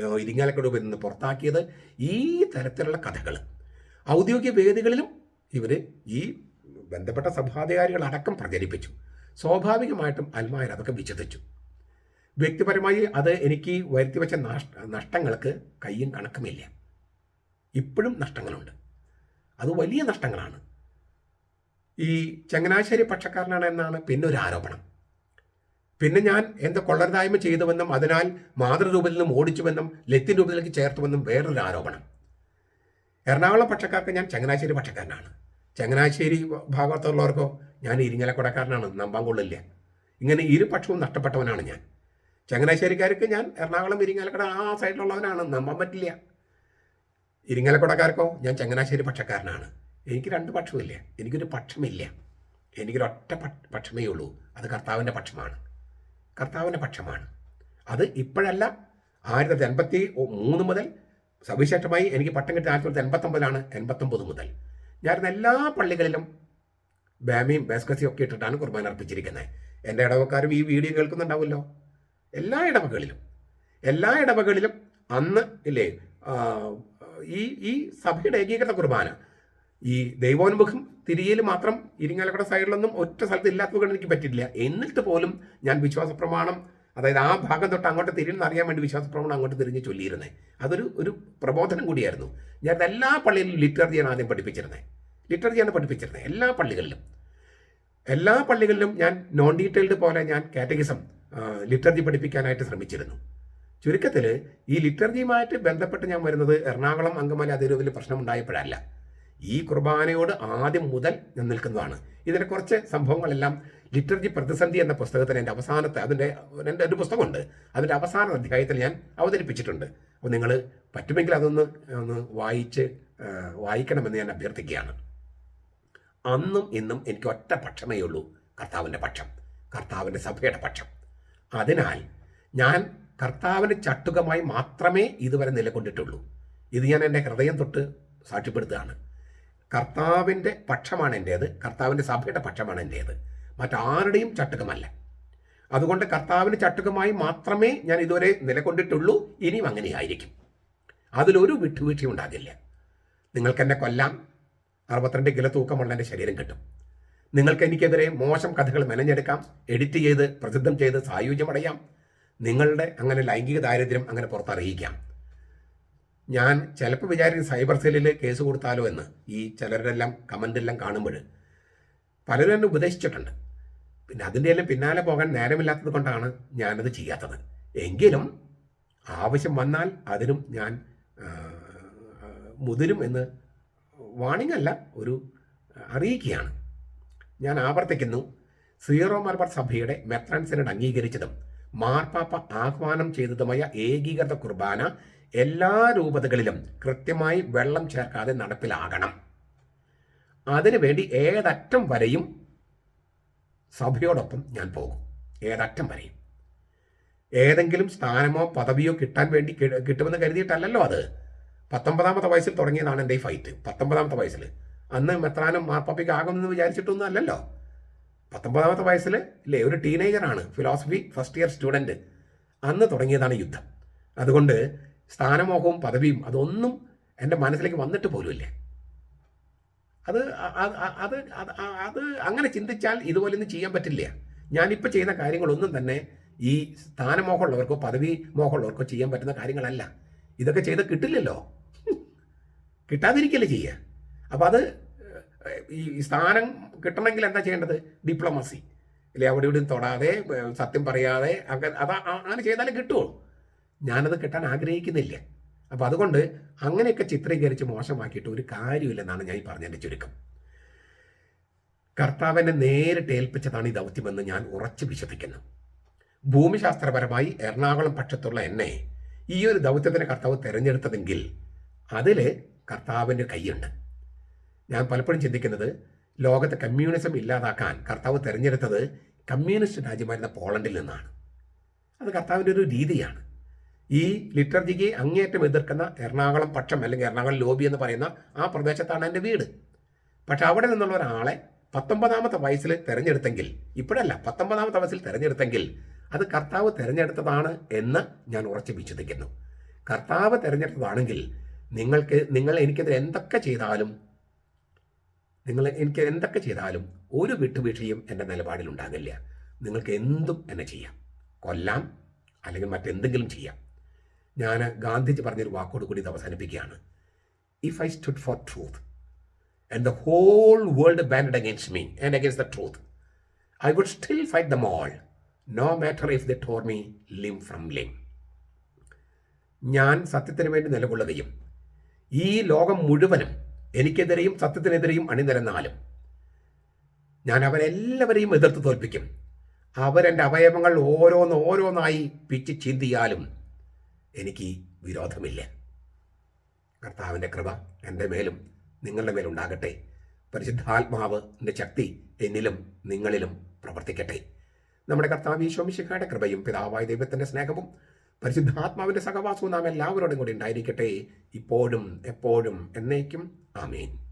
S1: ഏഹ്, ഇരിങ്ങാലക്കുടയിൽ നിന്ന് പുറത്താക്കിയത്. ഈ തരത്തിലുള്ള കഥകൾ ഔദ്യോഗിക വേദികളിലും ഇവർ ഈ ബന്ധപ്പെട്ട സഭാധികാരികളടക്കം പ്രചരിപ്പിച്ചു. സ്വാഭാവികമായിട്ടും അൽമായർ അതൊക്കെ വിചിതിച്ചു വ്യക്തിപരമായി അത് എനിക്ക് വരുത്തിവെച്ച നഷ്ട നഷ്ടങ്ങൾക്ക് കയ്യും കണക്കുമില്ല. ഇപ്പോഴും നഷ്ടങ്ങളുണ്ട്. അത് വലിയ നഷ്ടങ്ങളാണ്. ഈ ചങ്ങനാശ്ശേരി പക്ഷക്കാരനാണ് എന്നാണ് പിന്നെ ഒരു ആരോപണം. പിന്നെ ഞാൻ എന്തോ കൊള്ളരുതായ്മ ചെയ്തുവെന്നും അതിനാൽ മാതൃരൂപത്തിൽ നിന്നും ഓടിച്ചുവെന്നും ലത്തിൻ രൂപത്തിലേക്ക് ചേർത്തുവെന്നും വേറൊരു ആരോപണം. എറണാകുളം പക്ഷക്കാർക്ക് ഞാൻ ചങ്ങനാശ്ശേരി പക്ഷക്കാരനാണ്. ചങ്ങനാശ്ശേരി ഭാഗത്തുള്ളവർക്കോ ഞാൻ ഇരിങ്ങലക്കുടക്കാരനാണ് നമ്പാൻ കൊള്ളില്ല. ഇങ്ങനെ ഇരുപക്ഷവും നഷ്ടപ്പെട്ടവനാണ് ഞാൻ. ചങ്ങനാശ്ശേരിക്കാർക്ക് ഞാൻ എറണാകുളം ഇരിങ്ങലക്കട ആ സൈഡിലുള്ളവനാണ് നമ്പാൻ പറ്റില്ല. ഇരിങ്ങാലക്കുടക്കാർക്കോ? ഞാൻ ചങ്ങനാശ്ശേരി പക്ഷക്കാരനാണ്. എനിക്ക് രണ്ട് പക്ഷമില്ല എനിക്കൊരു പക്ഷമില്ല. എനിക്കൊരൊറ്റ പക്ഷമേ ഉള്ളൂ. അത് കർത്താവിന്റെ പക്ഷമാണ്. കർത്താവിന്റെ പക്ഷമാണ്. അത് ഇപ്പോഴല്ല ആയിരത്തി തൊള്ളായിരത്തി എൺപത്തി മൂന്ന് മുതൽ സവിശേഷമായി എനിക്ക് പട്ടം കിട്ടിയ ആയിരത്തി തൊള്ളായിരത്തി എൺപത്തൊമ്പതിലാണ് എൺപത്തൊമ്പത് മുതൽ. ഞാൻ എല്ലാ പള്ളികളിലും ബാമിയും ബേസ്കസിയും ഒക്കെ ഇട്ടിട്ടാണ് കുർബാന അർപ്പിച്ചിരിക്കുന്നത്. എന്റെ ഇടവക്കാരും ഈ വീഡിയോ കേൾക്കുന്നുണ്ടാവുമല്ലോ. എല്ലാ ഇടവകളിലും എല്ലാ ഇടവകളിലും അന്ന് ഇല്ലേ ഈ ഈ സഭയുടെ ഏകീകൃത കുർബാന. ഈ ദൈവോന്മുഖം തിരിയൽ മാത്രം ഇരിങ്ങാലക്കുട സൈഡിലൊന്നും ഒറ്റ സ്ഥലത്ത് ഇല്ലാത്തത് കൊണ്ട് എനിക്ക് പറ്റില്ല എന്നിട്ട് പോലും ഞാൻ വിശ്വാസ പ്രമാണം അതായത് ആ ഭാഗം തൊട്ട് അങ്ങോട്ട് തിരിയുന്ന അറിയാൻ വേണ്ടി വിശ്വാസ പ്രമാണം അങ്ങോട്ട് തിരിഞ്ഞ് ചൊല്ലിയിരുന്നേ. അതൊരു ഒരു പ്രബോധനം കൂടിയായിരുന്നു. ഞാൻ എല്ലാ പള്ളിയിലും ലിറ്റർജിയാണ് ആദ്യം പഠിപ്പിച്ചിരുന്നത് ലിറ്റർജിയാണ് പഠിപ്പിച്ചിരുന്നത് എല്ലാ പള്ളികളിലും. എല്ലാ പള്ളികളിലും ഞാൻ നോൺ ഡീറ്റെയിൽഡ് പോലെ ഞാൻ കാറ്റഗിസം ലിറ്റർജി പഠിപ്പിക്കാനായിട്ട് ശ്രമിച്ചിരുന്നു. ചുരുക്കത്തിൽ ഈ ലിറ്റർജിയുമായിട്ട് ബന്ധപ്പെട്ട് ഞാൻ വരുന്നത് എറണാകുളം അങ്കമാലി അതിരൂപിൽ പ്രശ്നമുണ്ടായപ്പോഴല്ല. ഈ കുർബാനയോട് ആദ്യം മുതൽ ഞാൻ നിൽക്കുന്നതാണ്. ഇതിന്റെ കുറച്ച് സംഭവങ്ങളെല്ലാം ലിറ്റർജി പ്രതിസന്ധി എന്ന പുസ്തകത്തിന് എന്റെ അവസാനത്തെ അതിന്റെ എന്റെ ഒരു പുസ്തകമുണ്ട്. അതിന്റെ അവസാന അധ്യായത്തിൽ ഞാൻ അവതരിപ്പിച്ചിട്ടുണ്ട്. അപ്പോൾ നിങ്ങൾ പറ്റുമെങ്കിൽ അതൊന്ന് ഒന്ന് വായിച്ച് വായിക്കണമെന്ന് ഞാൻ അഭ്യർത്ഥിക്കുകയാണ്. അന്നും ഇന്നും എനിക്ക് ഒറ്റ പക്ഷമേ ഉള്ളൂ. കർത്താവിന്റെ പക്ഷം കർത്താവിന്റെ സഭയുടെ പക്ഷം. അതിനാൽ ഞാൻ കർത്താവിന് ചട്ടുകമായി മാത്രമേ ഇതുവരെ നിലകൊണ്ടിട്ടുള്ളൂ. ഇത് ഞാൻ എന്റെ ഹൃദയം തൊട്ട് സാക്ഷ്യപ്പെടുത്തുകയാണ്. കർത്താവിന്റെ പക്ഷമാണ് എന്റേത് കർത്താവിന്റെ സഭയുടെ പക്ഷമാണ് എന്റേത്. മറ്റാരുടെയും ചട്ടുകമല്ല. അതുകൊണ്ട് കർത്താവിന് ചട്ടുകമായി മാത്രമേ ഞാൻ ഇതുവരെ നിലകൊണ്ടിട്ടുള്ളൂ ഇനിയും അങ്ങനെയായിരിക്കും. അതിലൊരു വിട്ടുവീഴ്ചയും ഉണ്ടാകില്ല. നിങ്ങൾക്കെന്നെ കൊല്ലാം അറുപത്തിരണ്ട് കിലോ തൂക്കമുള്ള എന്റെ ശരീരം കിട്ടും. നിങ്ങൾക്ക് എനിക്കെതിരെ മോശം കഥകൾ മെനഞ്ഞെടുക്കാം എഡിറ്റ് ചെയ്ത് പ്രസിദ്ധം ചെയ്ത് സായുജ്യമടയാം. നിങ്ങളുടെ അങ്ങനെ ലൈംഗിക ദാരിദ്ര്യം അങ്ങനെ പുറത്തറിയിക്കാം. ഞാൻ ചിലപ്പോൾ വിചാരിക്കും സൈബർ സെല്ലിൽ കേസ് കൊടുത്താലോ എന്ന്. ഈ ചിലരുടെ എല്ലാം കമന്റെല്ലാം കാണുമ്പോൾ പലരും എന്നെ ഉപദേശിച്ചിട്ടുണ്ട്. പിന്നെ അതിന്റെ എല്ലാം പിന്നാലെ പോകാൻ നേരമില്ലാത്തത് കൊണ്ടാണ് ഞാനത് ചെയ്യാത്തത്. എങ്കിലും ആവശ്യം വന്നാൽ അതിനും ഞാൻ മുതിരും എന്ന് വാണിംഗ് അല്ല ഒരു അറിയിക്കുകയാണ്. ഞാൻ ആവർത്തിക്കുന്നു. സീറോ മലബാർ സഭയുടെ മെത്രാൻ സെനഡ് അംഗീകരിച്ചതും മാർപ്പാപ്പ ആഹ്വാനം ചെയ്തതുമായ ഏകീകൃത കുർബാന എല്ലാ രൂപതകളിലും കൃത്യമായി വെള്ളം ചേർക്കാതെ നടപ്പിലാകണം. അതിനുവേണ്ടി ഏതറ്റം വരെയും സഭയോടൊപ്പം ഞാൻ പോകും. ഏതറ്റം വരെയും. ഏതെങ്കിലും സ്ഥാനമോ പദവിയോ കിട്ടാൻ വേണ്ടി കിട്ടുമെന്ന് കരുതിയിട്ടല്ലല്ലോ അത്. പത്തൊമ്പതാമത്തെ വയസ്സിൽ തുടങ്ങിയതാണ് എന്റെ ഈ ഫൈറ്റ് പത്തൊമ്പതാമത്തെ വയസ്സിൽ. അന്ന് മെത്രാനും മാർപ്പാപ്പയ്ക്ക് ആകുമെന്ന് വിചാരിച്ചിട്ടൊന്നും അല്ലല്ലോ. പത്തൊമ്പതാമത്തെ വയസ്സിൽ ഇല്ലേ? ഒരു ടീനേജറാണ്. ഫിലോസഫി ഫസ്റ്റ് ഇയർ സ്റ്റുഡന്റ് അന്ന് തുടങ്ങിയതാണ് യുദ്ധം. അതുകൊണ്ട് സ്ഥാനമോഹവും പദവിയും അതൊന്നും എന്റെ മനസ്സിലേക്ക് വന്നിട്ട് പോലുമില്ല. അത് അത് അത് അങ്ങനെ ചിന്തിച്ചാൽ ഇതുപോലൊന്നും ചെയ്യാൻ പറ്റില്ല. ഞാനിപ്പോൾ ചെയ്യുന്ന കാര്യങ്ങളൊന്നും തന്നെ ഈ സ്ഥാനമോഹമുള്ളവർക്കോ പദവി മോഹമുള്ളവർക്കോ ചെയ്യാൻ പറ്റുന്ന കാര്യങ്ങളല്ല. ഇതൊക്കെ ചെയ്ത് കിട്ടില്ലല്ലോ. കിട്ടാതിരിക്കല്ലേ ചെയ്യുക അപ്പോൾ അത് ഈ സ്ഥാനം കിട്ടണമെങ്കിൽ എന്താ ചെയ്യേണ്ടത്? ഡിപ്ലോമസി അല്ലെ അവിടെ ഇവിടെയും തൊടാതെ സത്യം പറയാതെ അതാ അങ്ങനെ ചെയ്താലേ കിട്ടുള്ളൂ ഞാനത് കിട്ടാൻ ആഗ്രഹിക്കുന്നില്ല. അപ്പോൾ അതുകൊണ്ട് അങ്ങനെയൊക്കെ ചിത്രീകരിച്ച് മോശമാക്കിയിട്ട് ഒരു കാര്യമില്ലെന്നാണ് ഞാൻ ഈ പറഞ്ഞതിന്റെ ചുരുക്കം. കർത്താവിനെ നേരിട്ട് ഏൽപ്പിച്ചതാണ് ഈ ദൗത്യമെന്ന് ഞാൻ ഉറച്ചു വിശ്വസിക്കുന്നു. ഭൂമിശാസ്ത്രപരമായി എറണാകുളം പക്ഷത്തുള്ള എന്നെ ഈ ഒരു ദൗത്യത്തിന് കർത്താവ് തിരഞ്ഞെടുത്തതെങ്കിൽ അതിൽ കർത്താവിന്റെ കൈയുണ്ട്. ഞാൻ പലപ്പോഴും ചിന്തിക്കുന്നത് ലോകത്തെ കമ്മ്യൂണിസം ഇല്ലാതാക്കാൻ കർത്താവ് തിരഞ്ഞെടുത്തത് കമ്മ്യൂണിസ്റ്റ് രാജ്യമായിരുന്ന പോളണ്ടിൽ നിന്നാണ്. അത് കർത്താവിന്റെ ഒരു രീതിയാണ്. ഈ ലിറ്റർജിക്ക് അങ്ങേയറ്റം എതിർക്കുന്ന എറണാകുളം പക്ഷം അല്ലെങ്കിൽ എറണാകുളം ലോബി എന്ന് പറയുന്ന ആ പ്രദേശത്താണ് എന്റെ വീട്. പക്ഷെ അവിടെ നിന്നുള്ള ഒരാളെ പത്തൊമ്പതാമത്തെ വയസ്സിൽ തിരഞ്ഞെടുത്തെങ്കിൽ ഇപ്പോഴല്ല പത്തൊമ്പതാമത്തെ വയസ്സിൽ തിരഞ്ഞെടുത്തെങ്കിൽ അത് കർത്താവ് തിരഞ്ഞെടുത്തതാണ് എന്ന് ഞാൻ ഉറച്ചു വിശ്വസിക്കുന്നു. കർത്താവ് തിരഞ്ഞെടുത്തതാണെങ്കിൽ നിങ്ങൾക്ക് നിങ്ങൾ എനിക്കെതിരെ എന്തൊക്കെ ചെയ്താലും നിങ്ങൾ എനിക്ക് എന്തൊക്കെ ചെയ്താലും ഒരു വിട്ടുവീഴ്ചയും എന്റെ നിലപാടിൽ ഉണ്ടാകില്ല നിങ്ങൾക്ക് എന്തും എന്നെ ചെയ്യാം. കൊല്ലാം അല്ലെങ്കിൽ മറ്റെന്തെങ്കിലും ചെയ്യാം. ഞാൻ ഗാന്ധിജി പറഞ്ഞൊരു വാക്കോട് കൂടി ഇത് അവസാനിപ്പിക്കുകയാണ്. If I stood for truth and the whole world band against me and against the truth I would still fight them all no matter if the tore me limb from limb ഞാൻ സത്യത്തിന് വേണ്ടി നിലകൊള്ളുകയും ഈ ലോകം മുഴുവനും എനിക്കെതിരെയും സത്യത്തിനെതിരെയും അണിനിരന്നാലും ഞാൻ അവരെല്ലാവരെയും എതിർത്ത് തോൽപ്പിക്കും. അവരെന്റെ അവയവങ്ങൾ ഓരോന്ന് ഓരോന്നായി പിച്ച് ചിന്തിയാലും എനിക്ക് വിരോധമില്ല. കർത്താവിന്റെ കൃപ എന്റെ മേലും നിങ്ങളുടെ മേലുണ്ടാകട്ടെ. പരിശുദ്ധാത്മാവിന്റെ ശക്തി എന്നിലും നിങ്ങളിലും പ്രവർത്തിക്കട്ടെ. നമ്മുടെ കർത്താവ് ഈശോമിശിഖയുടെ കൃപയും പിതാവായ ദൈവത്തിന്റെ സ്നേഹവും പരിശുദ്ധാത്മാവിന്റെ സഹവാസവും നാം എല്ലാവരോടും കൂടി ഉണ്ടായിരിക്കട്ടെ. ഇപ്പോഴും എപ്പോഴും എന്നേക്കും Amen.